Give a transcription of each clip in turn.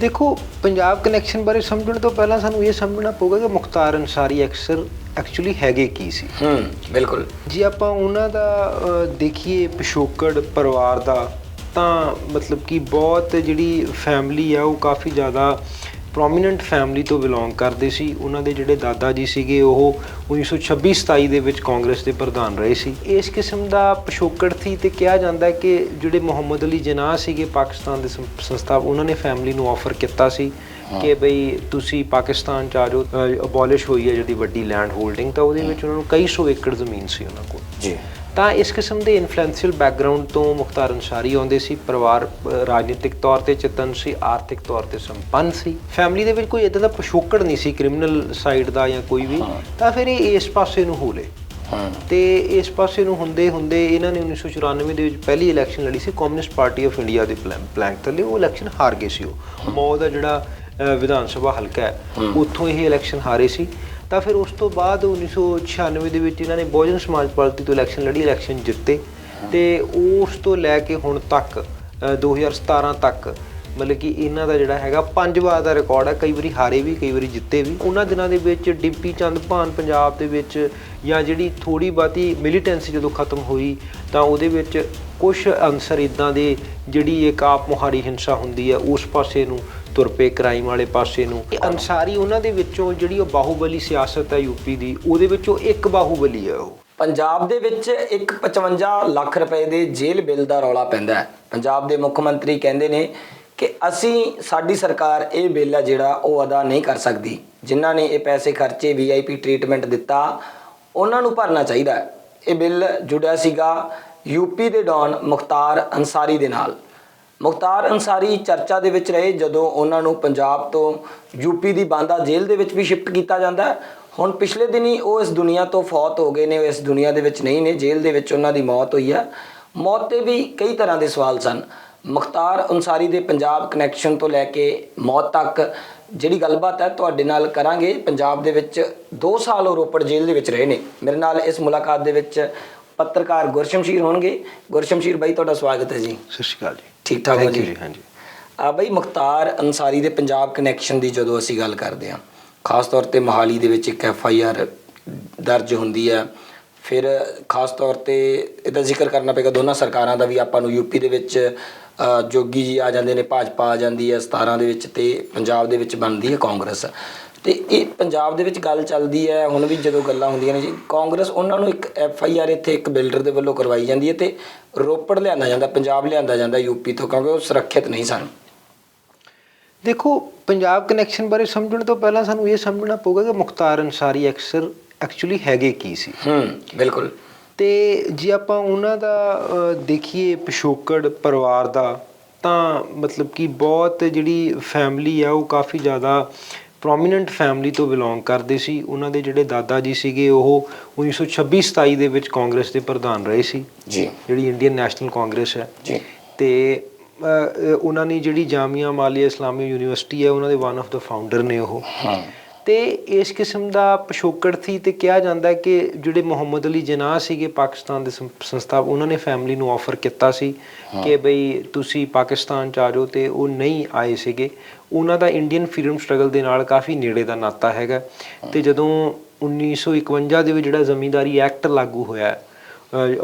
ਦੇਖੋ ਪੰਜਾਬ ਕਨੈਕਸ਼ਨ ਬਾਰੇ ਸਮਝਣ ਤੋਂ ਪਹਿਲਾਂ ਸਾਨੂੰ ਇਹ ਸਮਝਣਾ ਪਊਗਾ ਕਿ ਮੁਖਤਾਰ ਅਨਸਾਰੀ ਅਕਸਰ ਐਕਚੁਅਲੀ ਹੈਗੇ ਕੀ ਸੀ? ਹੂੰ ਬਿਲਕੁਲ। ਜੇ ਆਪਾਂ ਉਹਨਾਂ ਦਾ ਦੇਖੀਏ ਪਿਛੋਕੜ ਪਰਿਵਾਰ ਦਾ ਤਾਂ ਮਤਲਬ ਕਿ ਬਹੁਤ ਜਿਹੜੀ ਫੈਮਿਲੀ ਆ ਉਹ ਕਾਫੀ ਜ਼ਿਆਦਾ ਪ੍ਰੋਮੀਨੈਂਟ ਫੈਮਿਲੀ ਤੋਂ ਬਿਲੋਂਗ ਕਰਦੇ ਸੀ। ਉਹਨਾਂ ਦੇ ਜਿਹੜੇ ਦਾਦਾ ਜੀ ਸੀਗੇ ਉਹ 1926-27 ਦੇ ਵਿੱਚ ਕਾਂਗਰਸ ਦੇ ਪ੍ਰਧਾਨ ਰਹੇ ਸੀ। ਇਸ ਕਿਸਮ ਦਾ ਪਿਛੋਕੜ ਸੀ ਤੇ ਕਿਹਾ ਜਾਂਦਾ ਕਿ ਜਿਹੜੇ ਮੁਹੰਮਦ ਅਲੀ ਜਨਾਹ ਸੀਗੇ ਪਾਕਿਸਤਾਨ ਦੇ ਸੰਸਥਾਪਕ ਉਹਨਾਂ ਨੇ ਫੈਮਿਲੀ ਨੂੰ ਆਫਰ ਕੀਤਾ ਸੀ ਕਿ ਬਈ ਤੁਸੀਂ ਪਾਕਿਸਤਾਨ ਚ ਆ ਜਾਓ ਅਬੋਲਿਸ਼ ਹੋਈ ਹੈ ਜਿਹੜੀ ਵੱਡੀ ਲੈਂਡ ਹੋਲਡਿੰਗ ਤਾਂ ਉਹਦੇ ਵਿੱਚ ਉਹਨਾਂ ਨੂੰ ਕਈ ਸੌ ਏਕੜ ਜ਼ਮੀਨ ਸੀ ਉਹਨਾਂ ਕੋਲ। ਜੀ। ਤਾਂ ਇਸ ਕਿਸਮ ਦੇ ਇਨਫਲੂਐਂਸ਼ੀਅਲ ਬੈਕਗ੍ਰਾਉਂਡ ਤੋਂ ਮੁਖਤਾਰ ਅਨਸਾਰੀ ਆਉਂਦੇ ਸੀ ਪਰਿਵਾਰ ਰਾਜਨੀਤਿਕ ਤੌਰ ਤੇ ਚੇਤਨ ਸੀ ਆਰਥਿਕ ਤੌਰ ਤੇ ਸੰਪੰਨ ਸੀ। ਫੈਮਿਲੀ ਦੇ ਵਿੱਚ ਕੋਈ ਇਦਾਂ ਦਾ ਪਿਛੋਕੜ ਨਹੀਂ ਸੀ ਕ੍ਰਿਮੀਨਲ ਸਾਈਡ ਦਾ ਜਾਂ ਕੋਈ ਵੀ ਤਾਂ ਫਿਰ ਇਹ ਇਸ ਪਾਸੇ ਨੂੰ ਹੋ ਲਏ। ਹਾਂ। ਤੇ ਇਸ ਪਾਸੇ ਨੂੰ ਹੁੰਦੇ ਹੁੰਦੇ ਇਹਨਾਂ ਨੇ 1994 ਦੇ ਵਿੱਚ ਪਹਿਲੀ ਇਲੈਕਸ਼ਨ ਲੜੀ ਸੀ ਕਮਿਊਨਿਸਟ ਪਾਰਟੀ ਆਫ ਇੰਡੀਆ ਦੇ ਪਲੈਂਕ ਥੱਲੇ। ਉਹ ਇਲੈਕਸ਼ਨ ਹਾਰ ਗਏ ਸੀ ਉਹ। ਮੌ ਦਾ ਜਿਹੜਾ ਵਿਧਾਨ ਸਭਾ ਹਲਕਾ ਹੈ ਉੱਥੋਂ ਇਹ ਇਲੈਕਸ਼ਨ ਹਾਰੇ ਸੀ। ਤਾਂ ਫਿਰ ਉਸ ਤੋਂ ਬਾਅਦ 1996 ਦੇ ਵਿੱਚ ਇਹਨਾਂ ਨੇ ਬਹੁਜਨ ਸਮਾਜ ਪਾਰਟੀ ਤੋਂ ਇਲੈਕਸ਼ਨ ਲੜੀ ਇਲੈਕਸ਼ਨ ਜਿੱਤੇ ਤੇ ਉਸ ਤੋਂ ਲੈ ਕੇ ਹੁਣ ਤੱਕ ਅ, 2017 ਤੱਕ ਮਤਲਬ ਕਿ ਇਹਨਾਂ ਦਾ ਜਿਹੜਾ ਹੈਗਾ ਪੰਜ ਵਾਰ ਦਾ ਰਿਕਾਰਡ ਹੈ ਕਈ ਵਾਰੀ ਹਾਰੇ ਵੀ ਕਈ ਵਾਰੀ ਜਿੱਤੇ ਵੀ। ਉਹਨਾਂ ਦਿਨਾਂ ਦੇ ਵਿੱਚ ਡਿੰਪੀ ਚੰਦ ਭਾਨ ਪੰਜਾਬ ਦੇ ਵਿੱਚ ਜਾਂ ਜਿਹੜੀ ਥੋੜੀ ਬਾਤੀ ਮਿਲੀਟੈਂਸੀ ਜਦੋਂ ਖਤਮ ਹੋਈ ਤਾਂ ਉਹਦੇ ਵਿੱਚ ਕੁਝ ਅਨਸਰ ਇਦਾਂ ਦੇ ਜਿਹੜੀ ਇੱਕ ਆਪ ਮੁਹਾਰੀ ਹਿੰਸਾ ਹੁੰਦੀ ਹੈ ਉਸ ਪਾਸੇ ਨੂੰ ਤੁਰ ਪਏ ਕ੍ਰਾਈਮ ਵਾਲੇ ਪਾਸੇ ਨੂੰ। ਇਹ ਅਨਸਾਰੀ ਉਹਨਾਂ ਦੇ ਵਿੱਚੋਂ ਜਿਹੜੀ ਉਹ ਬਾਹੂਬਲੀ ਸਿਆਸਤ ਹੈ ਯੂਪੀ ਦੀ ਉਹਦੇ ਵਿੱਚੋਂ ਇੱਕ ਬਾਹੂਬਲੀ ਹੈ ਉਹ। ਪੰਜਾਬ ਦੇ ਵਿੱਚ ਇੱਕ 55 ਲੱਖ ਰੁਪਏ ਦੇ ਜੇਲ੍ਹ ਬਿੱਲ ਦਾ ਰੌਲਾ ਪੈਂਦਾ ਹੈ। ਪੰਜਾਬ ਦੇ ਮੁੱਖ ਮੰਤਰੀ ਕਹਿੰਦੇ ਨੇ ਕਿ ਅਸੀਂ ਸਾਡੀ ਸਰਕਾਰ ਇਹ ਬਿੱਲ ਹੈ ਜਿਹੜਾ ਉਹ ਅਦਾ ਨਹੀਂ ਕਰ ਸਕਦੀ। ਜਿਨ੍ਹਾਂ ਨੇ ਇਹ ਪੈਸੇ ਖਰਚੇ ਵੀਆਈਪੀ ਟ੍ਰੀਟਮੈਂਟ ਦਿੱਤਾ ਉਹਨਾਂ ਨੂੰ ਭਰਨਾ ਚਾਹੀਦਾ ਹੈ। ਇਹ ਬਿੱਲ ਜੁੜਿਆ ਸੀਗਾ ਯੂਪੀ ਦੇ ਡੌਨ ਮੁਖਤਾਰ ਅਨਸਾਰੀ ਦੇ ਨਾਲ। ਮੁਖਤਾਰ ਅੰਸਾਰੀ ਚਰਚਾ ਦੇ ਵਿੱਚ ਰਹੇ ਜਦੋਂ ਉਹਨਾਂ ਨੂੰ ਪੰਜਾਬ ਤੋਂ ਯੂਪੀ ਦੀ ਬਾਂਦਾ ਜੇਲ੍ਹ ਦੇ ਵਿੱਚ ਵੀ ਸ਼ਿਫਟ ਕੀਤਾ ਜਾਂਦਾ ਹੁਣ ਪਿਛਲੇ ਦਿਨੀ ਉਹ ਇਸ ਦੁਨੀਆ ਤੋਂ ਫੌਤ ਹੋ ਗਏ ਨੇ, ਉਹ ਇਸ ਦੁਨੀਆ ਦੇ ਵਿੱਚ ਨਹੀਂ ਨੇ, ਜੇਲ੍ਹ ਦੇ ਵਿੱਚ ਉਹਨਾਂ ਦੀ ਮੌਤ ਹੋਈ ਹੈ। ਮੌਤ ਤੇ ਵੀ ਕਈ ਤਰ੍ਹਾਂ ਦੇ ਸਵਾਲ ਸਨ। ਮੁਖਤਾਰ ਅਨਸਾਰੀ ਦੇ ਪੰਜਾਬ ਕਨੈਕਸ਼ਨ ਤੋਂ ਲੈ ਕੇ ਮੌਤ ਤੱਕ ਜਿਹੜੀ ਗੱਲਬਾਤ ਹੈ, ਤੁਹਾਡੇ ਨਾਲ ਕਰਾਂਗੇ। ਪੰਜਾਬ ਦੇ ਵਿੱਚ 2 ਸਾਲ ਉਹ ਰੋਪੜ ਜੇਲ੍ਹ ਦੇ ਵਿੱਚ ਰਹੇ ਨੇ। ਮੇਰੇ ਨਾਲ ਇਸ ਮੁਲਾਕਾਤ ਦੇ ਵਿੱਚ ਪੱਤਰਕਾਰ ਗੁਰਸ਼ਮਸ਼ੀਰ ਹੋਣਗੇ। ਗੁਰਸ਼ਮਸ਼ੀਰ ਬਾਈ ਤੁਹਾਡਾ ਸਵਾਗਤ ਹੈ ਜੀ। ਸਤਿ ਸ਼੍ਰੀ ਅਕਾਲ ਜੀ। ਠੀਕ ਠਾਕ ਹੋ ਜੀ? ਹਾਂਜੀ। ਆ ਬਈ ਮੁਖਤਾਰ ਅਨਸਾਰੀ ਦੇ ਪੰਜਾਬ ਕਨੈਕਸ਼ਨ ਦੀ ਜਦੋਂ ਅਸੀਂ ਗੱਲ ਕਰਦੇ ਹਾਂ ਖਾਸ ਤੌਰ ਤੇ ਮੋਹਾਲੀ ਦੇ ਵਿੱਚ ਇੱਕ ਐਫ ਆਈ ਆਰ ਦਰਜ ਹੁੰਦੀ ਹੈ। ਫਿਰ ਖਾਸ ਤੌਰ ਤੇ ਇਹਦਾ ਜ਼ਿਕਰ ਕਰਨਾ ਪਏਗਾ ਦੋਨਾਂ ਸਰਕਾਰਾਂ ਦਾ ਵੀ ਆਪਾਂ ਨੂੰ ਯੂਪੀ ਦੇ ਵਿੱਚ ਜੋਗੀ ਜੀ ਆ ਜਾਂਦੇ ਨੇ ਭਾਜਪਾ ਆ ਜਾਂਦੀ ਹੈ 17 ਦੇ ਵਿੱਚ ਤੇ ਪੰਜਾਬ ਦੇ ਵਿੱਚ ਬਣਦੀ ਹੈ ਕਾਂਗਰਸ। ਤੇ ਇਹ ਪੰਜਾਬ ਦੇ ਵਿੱਚ ਗੱਲ ਚੱਲਦੀ ਹੈ ਹੁਣ ਵੀ ਜਦੋਂ ਗੱਲਾਂ ਹੁੰਦੀਆਂ ਨੇ ਜੀ ਕਾਂਗਰਸ ਉਹਨਾਂ ਨੂੰ ਇੱਕ ਐਫ ਆਈ ਆਰ ਇੱਥੇ ਇੱਕ ਬਿਲਡਰ ਦੇ ਵੱਲੋਂ ਕਰਵਾਈ ਜਾਂਦੀ ਹੈ ਤੇ ਰੋਪੜ ਲਿਆਂਦਾ ਜਾਂਦਾ ਪੰਜਾਬ ਲਿਆਂਦਾ ਜਾਂਦਾ ਯੂਪੀ ਤੋਂ ਕਿਉਂਕਿ ਉਹ ਸੁਰੱਖਿਅਤ ਨਹੀਂ ਸਨ। ਦੇਖੋ ਪੰਜਾਬ ਕਨੈਕਸ਼ਨ ਬਾਰੇ ਸਮਝਣ ਤੋਂ ਪਹਿਲਾਂ ਸਾਨੂੰ ਇਹ ਸਮਝਣਾ ਪਊਗਾ ਕਿ ਮੁਖਤਾਰ ਅਨਸਾਰੀ ਅਕਸਰ ਐਕਚੁਅਲੀ ਹੈਗੇ ਕੀ ਸੀ? ਹੂੰ ਬਿਲਕੁਲ। ਤੇ ਜੇ ਆਪਾਂ ਉਹਨਾਂ ਦਾ ਦੇਖੀਏ ਪਿਛੋਕੜ ਪਰਿਵਾਰ ਦਾ ਤਾਂ ਮਤਲਬ ਕਿ ਬਹੁਤ ਜਿਹੜੀ ਫੈਮਿਲੀ ਆ ਉਹ ਕਾਫੀ ਜ਼ਿਆਦਾ ਪ੍ਰੋਮੀਨੈਂਟ ਫੈਮਿਲੀ ਤੋਂ ਬਿਲੋਂਗ ਕਰਦੇ ਸੀ। ਉਹਨਾਂ ਦੇ ਜਿਹੜੇ ਦਾਦਾ ਜੀ ਸੀਗੇ ਉਹ 1926-27 ਦੇ ਵਿੱਚ ਕਾਂਗਰਸ ਦੇ ਪ੍ਰਧਾਨ ਰਹੇ ਸੀ। ਜੀ। ਜਿਹੜੀ ਇੰਡੀਅਨ ਨੈਸ਼ਨਲ ਕਾਂਗਰਸ ਹੈ। ਜੀ। ਤੇ ਉਹਨਾਂ ਨੇ ਜਿਹੜੀ ਜਾਮੀਆ ਮਾਲੀਆ ਇਸਲਾਮੀ ਯੂਨੀਵਰਸਿਟੀ ਹੈ ਉਹਨਾਂ ਦੇ ਵਨ ਆਫ ਦਾ ਫਾਊਂਡਰ ਨੇ ਉਹ। ਹਾਂ। ਤੇ ਇਸ ਕਿਸਮ ਦਾ ਪਿਛੋਕੜ ਸੀ ਤੇ ਕਿਹਾ ਜਾਂਦਾ ਕਿ ਜਿਹੜੇ ਮੁਹੰਮਦ ਅਲੀ ਜਨਾਹ ਸੀਗੇ ਪਾਕਿਸਤਾਨ ਦੇ ਸੰਸਥਾਪਕ ਉਹਨਾਂ ਨੇ ਫੈਮਿਲੀ ਨੂੰ ਆਫਰ ਕੀਤਾ ਸੀ ਕਿ ਬਈ ਤੁਸੀਂ ਪਾਕਿਸਤਾਨ ਚ ਆ ਜਾਓ ਤੇ ਉਹ ਨਹੀਂ ਆਏ ਸੀਗੇ। ਉਹਨਾਂ ਦਾ ਇੰਡੀਅਨ ਫ੍ਰੀडम ਸਟਰਗਲ ਦੇ ਨਾਲ ਕਾਫੀ ਨੇੜੇ ਦਾ ਨਾਤਾ ਹੈਗਾ। ਤੇ ਜਦੋਂ 1951 ਦੇ ਵਿੱਚ ਜਿਹੜਾ ਜ਼ਮੀਂਦਾਰੀ ਐਕਟ ਲਾਗੂ ਹੋਇਆ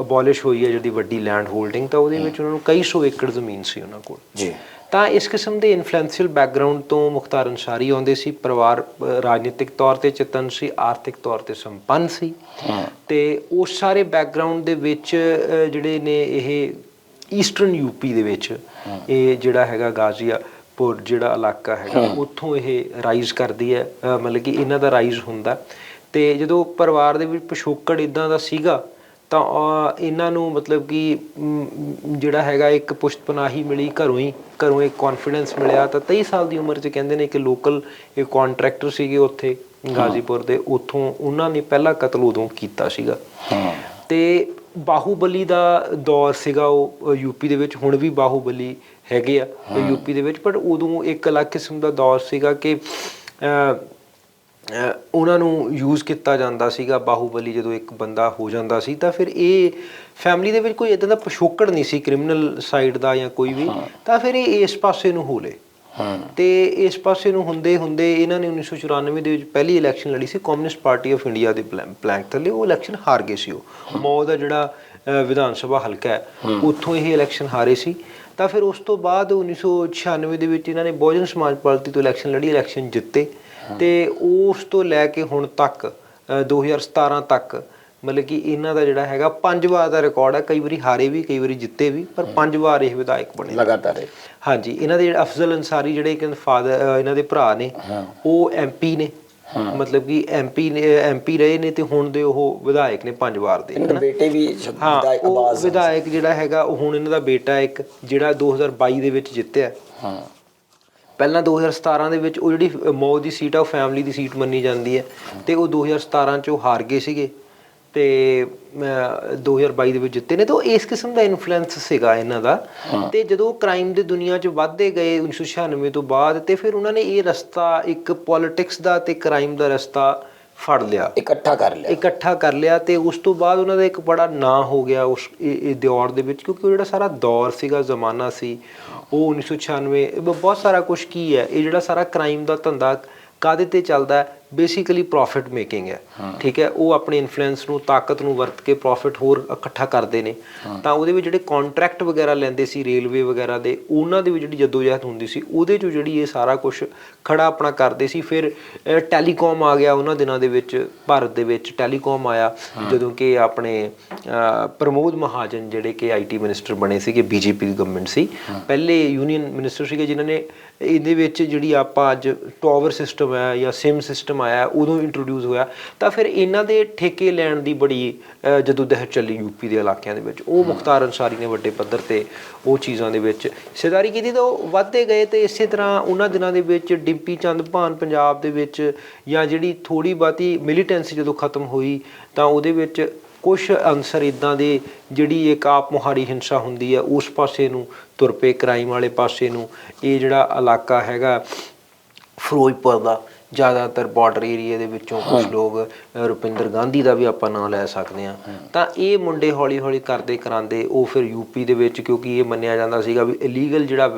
ਅਬੋਲਿਸ਼ ਹੋਈ ਹੈ ਜਿਹੜੀ ਵੱਡੀ ਲੈਂਡ ਹੋਲਡਿੰਗ ਤਾਂ ਉਹਦੇ ਵਿੱਚ ਉਹਨਾਂ ਨੂੰ ਕਈ ਸੌ ਏਕੜ ਜ਼ਮੀਨ ਸੀ ਉਹਨਾਂ ਕੋਲ। ਜੀ। ਤਾਂ ਇਸ ਕਿਸਮ ਦੇ ਇਨਫਲੂਐਂਸ਼ੀਅਲ ਬੈਕਗ੍ਰਾਉਂਡ ਤੋਂ ਮੁਖਤਾਰ ਅਨਸਾਰੀ ਆਉਂਦੇ ਸੀ ਪਰਿਵਾਰ ਰਾਜਨੀਤਿਕ ਤੌਰ ਤੇ ਚੇਤਨ ਸੀ ਆਰਥਿਕ ਤੌਰ ਤੇ ਸੰਪੰਨ ਸੀ। ਤੇ ਉਸ ਸਾਰੇ ਬੈਕਗ੍ਰਾਉਂਡ ਦੇ ਵਿੱਚ ਜਿਹੜੇ ਨੇ ਇਹ ਈਸਟਰਨ ਯੂਪੀ ਦੇ ਵਿੱਚ ਇਹ ਜਿਹੜਾ ਹੈਗਾ ਗਾਜ਼ੀਆਪੁਰ ਜਿਹੜਾ ਇਲਾਕਾ ਹੈਗਾ ਉੱਥੋਂ ਇਹ ਰਾਈਜ਼ ਕਰਦੀ ਹੈ ਮਤਲਬ ਕਿ ਇਹਨਾਂ ਦਾ ਰਾਈਜ਼ ਹੁੰਦਾ। ਤੇ ਜਦੋਂ ਪਰਿਵਾਰ ਦੇ ਵਿੱਚ ਪਿਛੋਕੜ ਇਦਾਂ ਦਾ ਸੀਗਾ ਤਾਂ ਇਹਨਾਂ ਨੂੰ ਮਤਲਬ ਕਿ ਜਿਹੜਾ ਹੈਗਾ ਇੱਕ ਪੁਸ਼ਤਪਨਾਹੀ ਮਿਲੀ ਘਰੋਂ ਹੀ ਘਰੋਂ ਇੱਕ ਕੌਨਫੀਡੈਂਸ ਮਿਲਿਆ। ਤਾਂ 23 ਸਾਲ ਦੀ ਉਮਰ 'ਚ ਕਹਿੰਦੇ ਨੇ ਕਿ ਲੋਕਲ ਇੱਕ ਕੰਟਰੈਕਟਰ ਸੀਗੇ ਉੱਥੇ ਗਾਜ਼ੀਪੁਰ ਦੇ। ਉੱਥੋਂ ਉਹਨਾਂ ਨੇ ਪਹਿਲਾ ਕਤਲ ਉਦੋਂ ਕੀਤਾ ਸੀਗਾ। ਤੇ ਬਾਹੂਬਲੀ ਦਾ ਦੌਰ ਸੀਗਾ ਉਹ ਯੂਪੀ ਦੇ ਵਿੱਚ। ਹੁਣ ਵੀ ਬਾਹੂਬਲੀ ਹੈਗੇ ਆ ਯੂਪੀ ਦੇ ਵਿੱਚ। ਪਰ ਉਦੋਂ ਇੱਕ ਅਲੱਗ ਕਿਸਮ ਦਾ ਦੌਰ ਸੀਗਾ ਕਿ ਉਹਨਾਂ ਨੂੰ ਯੂਜ਼ ਕੀਤਾ ਜਾਂਦਾ ਸੀਗਾ ਬਾਹੂਬਲੀ ਜਦੋਂ ਇੱਕ ਬੰਦਾ ਹੋ ਜਾਂਦਾ ਸੀ ਤਾਂ ਫਿਰ ਇਹ ਫੈਮਿਲੀ ਦੇ ਵਿੱਚ ਕੋਈ ਇਦਾਂ ਦਾ ਪਿਛੋਕੜ ਨਹੀਂ ਸੀ ਕ੍ਰਿਮੀਨਲ ਸਾਈਡ ਦਾ ਜਾਂ ਕੋਈ ਵੀ ਤਾਂ ਫਿਰ ਇਹ ਇਸ ਪਾਸੇ ਨੂੰ ਹੋ ਲਏ। ਤੇ ਇਸ ਪਾਸੇ ਨੂੰ ਹੁੰਦੇ ਹੁੰਦੇ ਇਹਨਾਂ ਨੇ 1994 ਦੇ ਵਿੱਚ ਪਹਿਲੀ ਇਲੈਕਸ਼ਨ ਲੜੀ ਸੀ ਕਮਿਊਨਿਸਟ ਪਾਰਟੀ ਆਫ ਇੰਡੀਆ ਦੇ ਬਲੈਂਕ ਥੱਲੇ ਉਹ ਇਲੈਕਸ਼ਨ ਹਾਰ ਗਏ ਸੀ ਉਹ। ਮੌ ਦਾ ਜਿਹੜਾ ਵਿਧਾਨ ਸਭਾ ਹਲਕਾ ਹੈ ਉੱਥੋਂ ਇਹ ਇਲੈਕਸ਼ਨ ਹਾਰੇ ਸੀ। ਤਾਂ ਫਿਰ ਉਸ ਤੋਂ ਬਾਅਦ 1996 ਦੇ ਵਿੱਚ ਇਹਨਾਂ ਨੇ ਬਹੁਜਨ ਸਮਾਜ ਪਾਰਟੀ ਤੋਂ ਇਲੈਕਸ਼ਨ ਲੜੀ ਇਲੈਕਸ਼ਨ ਜਿੱਤੇ। ਤੇ ਉਸ ਤੋਂ ਲੈ ਕੇ ਹੁਣ ਤੱਕ ਅਹ, 2017 ਤੱਕ ਮਤਲਬ ਕਿ ਇਹਨਾਂ ਦਾ ਜਿਹੜਾ ਹੈਗਾ ਪੰਜ ਵਾਰ ਦਾ ਰਿਕਾਰਡ ਹੈ ਕਈ ਵਾਰੀ ਹਾਰੇ ਵੀ ਕਈ ਵਾਰੀ ਜਿੱਤੇ ਵੀ ਪਰ ਪੰਜ ਵਾਰ ਇਹ ਵਿਧਾਇਕ ਬਣੇ। ਲਗਾਤਾਰ। ਹਾਂਜੀ ਇਹਨਾਂ ਦੇ ਜਿਹੜੇ ਅਫਜ਼ਲ ਅਨਸਾਰੀ ਜਿਹੜੇ ਕਿ ਫਾਦਰ ਇਹਨਾਂ ਦੇ ਭਰਾ ਨੇ ਉਹ ਐਮਪੀ ਨੇ। ਮਤਲਬ ਕਿ ਐਮਪੀ ਨੇ ਐਮਪੀ ਰਹੇ ਨੇ ਤੇ ਹੁਣ ਦੇ ਉਹ ਵਿਧਾਇਕ ਨੇ ਪੰਜ ਵਾਰ ਦੇ ਇਹਨਾਂ ਬੇਟੇ ਵੀ ਉਹ ਆਵਾਜ਼ ਵਿਧਾਇਕ ਜਿਹੜਾ ਹੈਗਾ ਉਹ ਹੁਣ ਇਹਨਾਂ ਦਾ ਬੇਟਾ ਇੱਕ ਜਿਹੜਾ 2022 ਦੇ ਵਿੱਚ ਜਿੱਤਿਆ। ਹਾਂ। ਪਹਿਲਾਂ 2017 ਦੇ ਵਿੱਚ ਉਹ ਜਿਹੜੀ ਮੌ ਦੀ ਸੀਟ ਆ ਉਹ ਫੈਮਿਲੀ ਦੀ ਸੀਟ ਮੰਨੀ ਜਾਂਦੀ ਹੈ। ਤੇ ਉਹ 2017 ਚ ਉਹ ਹਾਰ ਗਏ ਸੀਗੇ। ਤੇ ਅਹ, 2022 ਦੇ ਵਿੱਚ ਜਿੱਤੇ ਨੇ। ਤਾਂ ਉਹ ਇਸ ਕਿਸਮ ਦਾ ਇਨਫਲੂਐਂਸ ਸੀਗਾ ਇਹਨਾਂ ਦਾ। ਤੇ ਜਦੋਂ ਕ੍ਰਾਈਮ ਦੀ ਦੁਨੀਆ 'ਚ ਵੱਧਦੇ ਗਏ 1996 ਤੋਂ ਬਾਅਦ ਤੇ ਫਿਰ ਉਹਨਾਂ ਨੇ ਇਹ ਰਸਤਾ ਇੱਕ ਪੋਲਿਟਿਕਸ ਦਾ ਤੇ ਕ੍ਰਾਈਮ ਦਾ ਰਸਤਾ ਫੜ ਲਿਆ। ਇਕੱਠਾ ਕਰ ਲਿਆ। ਇਕੱਠਾ ਕਰ ਲਿਆ ਤੇ ਉਸ ਤੋਂ ਬਾਅਦ ਉਹਨਾਂ ਦਾ ਇੱਕ ਬੜਾ ਨਾਂ ਹੋ ਗਿਆ ਉਸ ਇਹ ਦੌਰ ਦੇ ਵਿੱਚ। ਕਿਉਂਕਿ ਉਹ ਜਿਹੜਾ ਸਾਰਾ ਦੌਰ ਸੀਗਾ ਜ਼ਮਾਨਾ ਸੀ ਉਹ 1996 ਇਹ ਬ- ਬਹੁਤ ਸਾਰਾ ਕੁਛ ਕੀ ਹੈ, ਇਹ ਜਿਹੜਾ ਸਾਰਾ ਕ੍ਰਾਈਮ ਦਾ ਧੰਦਾ ਕਾਹਦੇ ਤੇ ਚੱਲਦਾ ਬੇਸਿਕਲੀ ਪ੍ਰੋਫਿਟ ਮੇਕਿੰਗ ਹੈ। ਠੀਕ ਹੈ ਉਹ ਆਪਣੇ ਇਨਫਲੂਐਂਸ ਨੂੰ ਤਾਕਤ ਨੂੰ ਵਰਤ ਕੇ ਪ੍ਰੋਫਿਟ ਹੋਰ ਇਕੱਠਾ ਕਰਦੇ ਨੇ। ਤਾਂ ਉਹਦੇ ਵਿੱਚ ਜਿਹੜੇ ਕੰਟਰੈਕਟ ਵਗੈਰਾ ਲੈਂਦੇ ਸੀ ਰੇਲਵੇ ਵਗੈਰਾ ਦੇ ਉਹਨਾਂ ਦੇ ਵਿੱਚ ਜਿਹੜੀ ਜਦੋਜਹਿਦ ਹੁੰਦੀ ਸੀ ਉਹਦੇ ਚੋਂ ਜਿਹੜੀ ਇਹ ਸਾਰਾ ਕੁਝ ਖੜਾ ਆਪਣਾ ਕਰਦੇ ਸੀ। ਫਿਰ ਟੈਲੀਕਾਮ ਆ ਗਿਆ ਉਹਨਾਂ ਦਿਨਾਂ ਦੇ ਵਿੱਚ ਭਾਰਤ ਦੇ ਵਿੱਚ ਟੈਲੀਕਾਮ ਆਇਆ। ਜਦੋਂ ਕਿ ਆਪਣੇ ਪ੍ਰਮੋਦ ਮਹਾਜਨ ਜਿਹੜੇ ਕਿ ਆਈਟੀ ਮਿਨਿਸਟਰ ਬਣੇ ਸੀਗੇ ਬੀਜੇਪੀ ਦੀ ਗਵਰਨਮੈਂਟ ਸੀ। ਪਹਿਲੇ ਯੂਨੀਅਨ ਮਿਨਿਸਟਰ ਸੀਗੇ ਜਿਨ੍ਹਾਂ ਨੇ ਇਹਦੇ ਵਿੱਚ ਜਿਹੜੀ ਆਪਾਂ ਅੱਜ ਟਾਵਰ ਸਿਸਟਮ ਹੈ ਜਾਂ ਸਿਮ ਸਿਸਟਮ ਆਇਆ ਉਦੋਂ ਇੰਟਰੋਡਿਊਸ ਹੋਇਆ। ਤਾਂ ਫਿਰ ਇਹਨਾਂ ਦੇ ਠੇਕੇ ਲੈਣ ਦੀ ਬੜੀ ਅਹ, ਜਦੋਜਹਿਦ ਚੱਲੀ ਯੂਪੀ ਦੇ ਇਲਾਕਿਆਂ ਦੇ ਵਿੱਚ। ਉਹ ਮੁਖਤਾਰ ਅਨਸਾਰੀ ਨੇ ਵੱਡੇ ਪੱਧਰ ਤੇ ਉਹ ਚੀਜ਼ਾਂ ਦੇ ਵਿੱਚ ਹਿੱਸੇਦਾਰੀ ਕੀਤੀ ਤਾਂ ਉਹ ਵੱਧਦੇ ਗਏ ਤੇ ਇਸੇ ਤਰ੍ਹਾਂ ਉਹਨਾਂ ਦਿਨਾਂ ਦੇ ਵਿੱਚ ਡਿੰਪੀ ਚੰਦ ਭਾਨ ਪੰਜਾਬ ਦੇ ਵਿੱਚ ਜਾਂ ਜਿਹੜੀ ਥੋੜੀ ਬਾਤੀ ਮਿਲੀਟੈਂਸੀ ਜਦੋਂ ਖਤਮ ਹੋਈ ਤਾਂ ਉਹਦੇ ਵਿੱਚ ਕੁਝ ਅਨਸਰ ਇਦਾਂ ਦੇ ਜਿਹੜੀ ਇੱਕ ਆਪ ਮੁਹਾਰੀ ਹਿੰਸਾ ਹੁੰਦੀ ਹੈ ਉਸ ਪਾਸੇ ਨੂੰ ਤੁਰ ਪਏ ਕ੍ਰਾਈਮ ਵਾਲੇ ਪਾਸੇ ਨੂੰ। ਇਹ ਜਿਹੜਾ ਇਲਾਕਾ ਹੈਗਾ ਫਿਰੋਜ਼ਪੁਰ ਦਾ ਜ਼ਿਆਦਾਤਰ ਬਾਰਡਰ ਏਰੀਆ ਦੇ ਵਿੱਚੋਂ ਕੁਝ ਲੋਕ ਰੁਪਿੰਦਰ ਗਾਂਧੀ ਦਾ ਵੀ ਆਪਾਂ ਨਾਂ ਲੈ ਸਕਦੇ ਹਾਂ। ਤਾਂ ਇਹ ਮੁੰਡੇ ਹੌਲੀ ਹੌਲੀ ਕਰਦੇ ਕਰਾਂਦੇ ਉਹ ਫਿਰ ਯੂਪੀ ਦੇ ਵਿੱਚ ਕਿਉਂਕਿ ਇਹ ਮੰਨਿਆ ਜਾਂਦਾ ਸੀਗਾ ਵੀ ਇਲੀਗਲ ਜਿਹੜਾ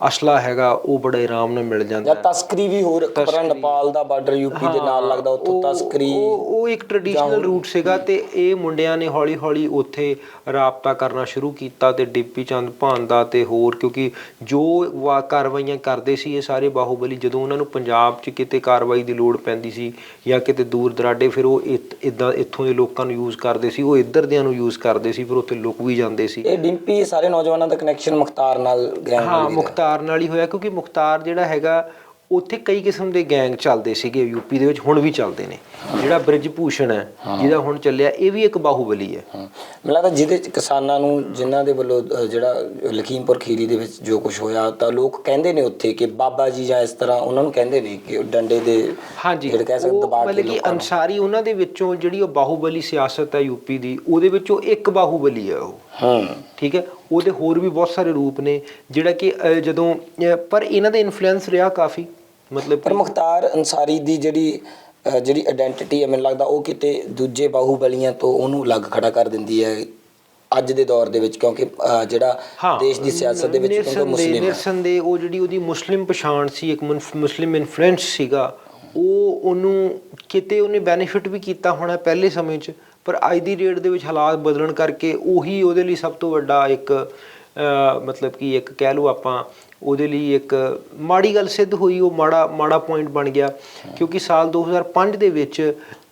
ਅਸਲਾ ਹੈਗਾ ਉਹ ਬੜੇ ਆਰਾਮ ਨਾਲ ਮਿਲ ਜਾਂਦਾ ਜਾਂ ਤਸਕਰੀ ਵੀ ਹੋਰ ਪਰ ਨੇਪਾਲ ਦਾ ਬਾਰਡਰ ਯੂਪੀ ਦੇ ਨਾਲ ਲੱਗਦਾ ਉੱਥੋਂ ਉਹ- ਤਸਕਰੀ ਉਹ ਉਹ ਇੱਕ ਟ੍ਰੈਡੀਸ਼ਨਲ ਰੂਟ ਸੀਗਾ ਤੇ ਇਹ ਮੁੰਡਿਆਂ ਨੇ ਹੌਲੀ ਹੌਲੀ ਉੱਥੇ ਰਾਬਤਾ ਕਰਨਾ ਸ਼ੁਰੂ ਕੀਤਾ ਤੇ ਡਿੱਪੀ ਚੰਦ ਭਾਨ ਦਾ ਤੇ ਹੋਰ ਕਿਉਂਕਿ ਜੋ ਵਾ ਕਾਰਵਾਈਆਂ ਕਰਦੇ ਸੀ ਇਹ ਸਾਰੇ ਬਾਹੂਬਲੀ ਜਦੋਂ ਉਹਨਾਂ ਨੂੰ ਪੰਜਾਬ 'ਚ ਕਿਤੇ ਕਾਰਵਾਈ ਦੀ ਲੋੜ ਪੈਂਦੀ ਸੀ ਜਾਂ ਕਿਤੇ ਦੂਰ ਦਰਾਡੇ ਫਿਰ ਉਹ ਇਦਾਂ ਇੱਥੋਂ ਦੇ ਲੋਕਾਂ ਨੂੰ ਯੂਜ਼ ਕਰਦੇ ਸੀ ਉਹ ਇੱਧਰ ਦਿਆਂ ਨੂੰ ਯੂਜ਼ ਕਰਦੇ ਸੀ ਫਿਰ ਉੱਥੇ ਲੁਕ ਵੀ ਜਾਂਦੇ ਸੀ। ਇਹ ਡਿੰਪੀ ਸਾਰੇ ਨੌਜਵਾਨਾਂ ਦਾ ਕਨੈਕਸ਼ਨ ਮੁਖਤਾਰ ਨਾਲ ਗੈਂਗ ਹਾਂ। ਮੁਖਤਾਰ ਨਾਲ ਹੀ ਹੋਇਆ ਕਿਉਂਕਿ ਮੁਖਤਾਰ ਜਿਹੜਾ ਹੈਗਾ ਉੱਥੇ ਕਈ ਕਿਸਮ ਦੇ ਗੈਂਗ ਚੱਲਦੇ ਸੀਗੇ ਯੂਪੀ ਦੇ ਵਿੱਚ ਹੁਣ ਵੀ ਚੱਲਦੇ ਨੇ। ਜਿਹੜਾ ਬ੍ਰਿਜ ਭੂਸ਼ਣ ਹੈ। ਜਿਹਦਾ ਹੁਣ ਚੱਲਿਆ ਇਹ ਵੀ ਇੱਕ ਬਾਹੂਬਲੀ ਹੈ। ਮੈਨੂੰ ਲੱਗਦਾ ਜਿਹਦੇ ਚ ਕਿਸਾਨਾਂ ਨੂੰ ਜਿਨ੍ਹਾਂ ਦੇ ਵੱਲੋਂ ਜਿਹੜਾ ਲਖੀਮਪੁਰ ਖੀਰੀ ਦੇ ਵਿੱਚ ਜੋ ਕੁਝ ਹੋਇਆ ਤਾਂ ਲੋਕ ਕਹਿੰਦੇ ਨੇ ਉੱਥੇ ਕਿ ਬਾਬਾ ਜੀ ਜਾਂ ਇਸ ਤਰ੍ਹਾਂ ਉਹਨਾਂ ਨੂੰ ਕਹਿੰਦੇ ਨੇ ਕਿ ਡੰਡੇ ਦੇ ਹਾਂਜੀ। ਜਿਹੜੇ ਕਹਿ ਸਕਦੇ ਉਹ ਦਬਾ ਕੇ ਮਤਲਬ ਕਿ। ਅਨਸਾਰੀ ਉਹਨਾਂ ਦੇ ਵਿੱਚੋਂ ਜਿਹੜੀ ਉਹ ਬਾਹੂਬਲੀ ਸਿਆਸਤ ਹੈ ਯੂਪੀ ਦੀ ਉਹਦੇ ਵਿੱਚੋਂ ਇੱਕ ਬਾਹੂਬਲੀ ਹੈ ਉਹ। ਹੂੰ। ਠੀਕ ਹੈ? ਉਹਦੇ ਹੋਰ ਵੀ ਬਹੁਤ ਸਾਰੇ ਰੂਪ ਨੇ ਜਿਹੜਾ ਕਿ ਅ, ਜਦੋਂ ਅ, ਪਰ ਇਹਨਾਂ ਦਾ ਇਨਫਲੂਐਂਸ ਰਿਹਾ ਕਾਫੀ। ਮਤਲਬ ਪਰ ਮੁਖਤਾਰ ਅਨਸਾਰੀ ਦੀ ਜਿਹੜੀ ਜਿਹੜੀ ਆਇਡੈਂਟੀਟੀ ਹੈ ਮੈਨੂੰ ਲੱਗਦਾ ਉਹ ਕਿਤੇ ਦੂਜੇ ਬਾਹੂਬਲੀਆਂ ਤੋਂ ਉਹਨੂੰ ਅਲੱਗ ਖੜਾ ਕਰ ਦਿੰਦੀ ਹੈ ਅੱਜ ਦੇ ਦੌਰ ਦੇ ਵਿੱਚ ਕਿਉਂਕਿ ਜਿਹੜਾ ਦੇਸ਼ ਦੀ ਸਿਆਸਤ ਦੇ ਵਿੱਚ ਕਿਉਂਕਿ ਮੁਸਲਿਮ ਹੈ। ਨਿਰਸੰਦੇਹ ਉਹ ਜਿਹੜੀ ਉਹਦੀ ਮੁਸਲਿਮ ਪਛਾਣ ਸੀ ਇੱਕ ਮੁਨਫ- ਮੁਸਲਿਮ ਇਨਫਲੂਐਂਸ ਸੀਗਾ ਉਹ ਉਹਨੂੰ ਕਿਤੇ ਉਹਨੇ ਬੈਨੀਫਿਟ ਵੀ ਕੀਤਾ ਹੋਣਾ ਪਹਿਲੇ ਸਮੇਂ 'ਚ। ਪਰ ਅੱਜ ਦੀ ਡੇਟ ਦੇ ਵਿੱਚ ਹਾਲਾਤ ਬਦਲਣ ਕਰਕੇ ਉਹੀ ਉਹਦੇ ਲਈ ਸਭ ਤੋਂ ਵੱਡਾ ਇੱਕ ਮਤਲਬ ਕਿ ਇੱਕ ਕਹਿ ਲਓ ਆਪਾਂ ਉਹਦੇ ਲਈ ਇੱਕ ਮਾੜੀ ਗੱਲ ਸਿੱਧ ਹੋਈ ਉਹ ਮਾੜਾ ਮਾੜਾ ਪੁਆਇੰਟ ਬਣ ਗਿਆ। ਕਿਉਂਕਿ ਸਾਲ 2005 ਦੇ ਵਿੱਚ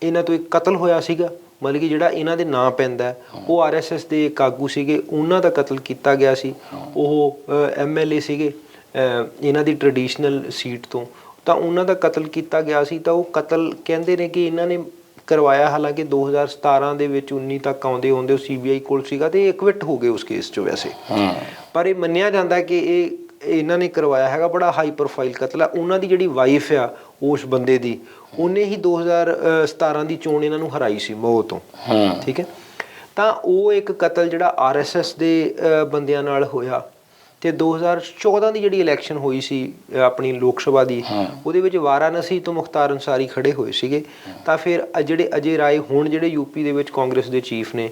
ਇਹਨਾਂ ਤੋਂ ਇੱਕ ਕਤਲ ਹੋਇਆ ਸੀਗਾ। ਮਤਲਬ ਕਿ ਜਿਹੜਾ ਇਹਨਾਂ ਦੇ ਨਾਂ ਪੈਂਦਾ ਉਹ ਆਰਐਸਐਸ ਦੇ ਇੱਕ ਆਗੂ ਸੀਗੇ ਉਹਨਾਂ ਦਾ ਕਤਲ ਕੀਤਾ ਗਿਆ ਸੀ। ਉਹ ਐਮਐਲਏ ਸੀਗੇ ਇਹਨਾਂ ਦੀ ਟ੍ਰੈਡੀਸ਼ਨਲ ਸੀਟ ਤੋਂ। ਤਾਂ ਉਹਨਾਂ ਦਾ ਕਤਲ ਕੀਤਾ ਗਿਆ ਸੀ ਤਾਂ ਉਹ ਕਤਲ ਕਹਿੰਦੇ ਨੇ ਕਿ ਇਹਨਾਂ ਨੇ ਕਰਵਾਇਆ ਹਾਲਾਂਕਿ 2017 ਦੇ ਵਿੱਚ 19 ਤੱਕ ਆਉਂਦੇ ਆਉਂਦੇ ਉਹ ਸੀਬੀਆਈ ਕੋਲ ਸੀਗਾ ਤੇ ਇਕਵਿਟ ਹੋ ਗਏ ਉਸ ਕੇਸ 'ਚ ਵੈਸੇ। ਪਰ ਇਹ ਮੰਨਿਆ ਜਾਂਦਾ ਕਿ ਇਹ ਇਹਨਾਂ ਨੇ ਕਰਵਾਇਆ ਹੈਗਾ ਬੜਾ ਹਾਈ ਪ੍ਰੋਫਾਈਲ ਕਤਲ ਹੈ ਉਹਨਾਂ ਦੀ ਜਿਹੜੀ ਵਾਈਫ ਆ ਉਸ ਬੰਦੇ ਦੀ ਉਹਨੇ ਹੀ 2017 ਦੀ ਚੋਣ ਇਹਨਾਂ ਨੂੰ ਹਰਾਈ ਸੀ ਮੋਹ ਤੋਂ। ਠੀਕ ਹੈ? ਤਾਂ ਉਹ ਇੱਕ ਕਤਲ ਜਿਹੜਾ ਆਰਐਸਐਸ ਦੇ ਬੰਦਿਆਂ ਨਾਲ ਹੋਇਆ। ਤੇ 2014 ਦੀ ਜਿਹੜੀ ਇਲੈਕਸ਼ਨ ਹੋਈ ਸੀ ਆਪਣੀ ਲੋਕ ਸਭਾ ਦੀ ਉਹਦੇ ਵਿੱਚ ਵਾਰਾਣਸੀ ਤੋਂ ਮੁਖਤਾਰ ਅਨਸਾਰੀ ਖੜੇ ਹੋਏ ਸੀਗੇ। ਤਾਂ ਫਿਰ ਜਿਹੜੇ ਅਜੇ ਰਾਏ ਹੁਣ ਜਿਹੜੇ ਯੂਪੀ ਦੇ ਵਿੱਚ ਕਾਂਗਰਸ ਦੇ ਚੀਫ ਨੇ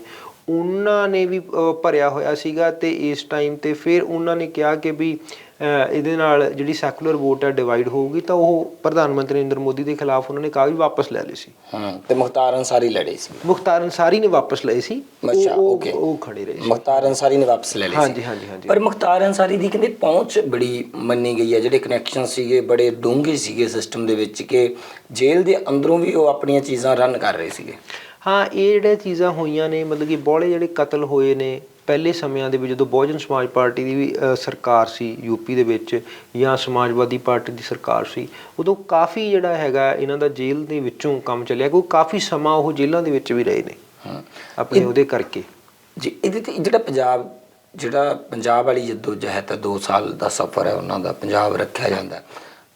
ਉਹਨਾਂ ਨੇ ਵੀ ਭਰਿਆ ਹੋਇਆ ਸੀਗਾ ਤੇ ਇਸ ਟਾਈਮ ਤੇ ਫਿਰ ਉਹਨਾਂ ਨੇ ਕਿਹਾ ਕਿ ਵੀ ਇਹਦੇ ਨਾਲ ਜਿਹੜੀ ਸੈਕੂਲਰ ਵੋਟ ਹੈ ਡਿਵਾਈਡ ਹੋਊਗੀ ਤਾਂ ਉਹ ਪ੍ਰਧਾਨ ਮੰਤਰੀ ਨਰਿੰਦਰ ਮੋਦੀ ਦੇ ਖਿਲਾਫ ਉਹਨਾਂ ਨੇ ਕਾਗਜ਼ ਵਾਪਸ ਲੈ ਲਏ ਸੀ। ਹੂੰ ਤੇ ਮੁਖਤਾਰ ਅੰਸਾਰੀ ਲੜੇ ਸੀ। ਮੁਖਤਾਰ ਅਨਸਾਰੀ ਨੇ ਵਾਪਸ ਲਏ ਸੀ। ਅੱਛਾ, okay. ਉਹ ਖੜੇ ਰਹੇ ਮੁਖਤਾਰ ਅੰਸਾਰੀ ਨੇ ਵਾਪਸ ਲੈ ਲਏ ਸੀ। ਹਾਂਜੀ ਹਾਂਜੀ ਹਾਂਜੀ। ਪਰ ਮੁਖਤਾਰ ਅੰਸਾਰੀ ਦੀ ਕਹਿੰਦੇ ਪਹੁੰਚ ਬੜੀ ਮੰਨੀ ਗਈ ਹੈ। ਜਿਹੜੇ ਕਨੈਕਸ਼ਨ ਸੀਗੇ ਬੜੇ ਡੂੰਘੇ ਸੀਗੇ ਸਿਸਟਮ ਦੇ ਵਿੱਚ ਕਿ ਜੇਲ੍ਹ ਦੇ ਅੰਦਰੋਂ ਵੀ ਉਹ ਆਪਣੀਆਂ ਚੀਜ਼ਾਂ ਰਨ ਕਰ ਰਹੇ ਸੀਗੇ। ਹਾਂ ਇਹ ਜਿਹੜੇ ਚੀਜ਼ਾਂ ਹੋਈਆਂ ਨੇ ਮਤਲਬ ਕਿ ਬੋਲੇ ਜਿਹੜੇ ਕਤਲ ਹੋਏ ਨੇ ਪਹਿਲੇ ਸਮਿਆਂ ਦੇ ਵਿੱਚ ਜਦੋਂ ਬਹੁਜਨ ਸਮਾਜ ਪਾਰਟੀ ਦੀ ਵੀ ਸਰਕਾਰ ਸੀ ਯੂਪੀ ਦੇ ਵਿੱਚ ਜਾਂ ਸਮਾਜਵਾਦੀ ਪਾਰਟੀ ਦੀ ਸਰਕਾਰ ਸੀ ਉਦੋਂ ਕਾਫੀ ਜਿਹੜਾ ਹੈਗਾ ਇਹਨਾਂ ਦਾ ਜੇਲ੍ਹ ਦੇ ਵਿੱਚੋਂ ਕੰਮ ਚੱਲਿਆ ਕਿਉਂਕਿ ਕਾਫੀ ਸਮਾਂ ਉਹ ਜੇਲ੍ਹਾਂ ਦੇ ਵਿੱਚ ਵੀ ਰਹੇ ਨੇ ਹਾਂ ਆਪਣੇ ਉਹਦੇ ਕਰਕੇ ਜੀ ਇਹਦੇ ਤੇ ਜਿਹੜਾ ਪੰਜਾਬ ਜਿਹੜਾ ਪੰਜਾਬ ਵਾਲੀ ਜੱਦੋ ਜਹਿਦ 2 ਸਾਲ ਦਾ ਸਫ਼ਰ ਹੈ ਉਹਨਾਂ ਦਾ ਪੰਜਾਬ ਰੱਖਿਆ ਜਾਂਦਾ ਹੈ।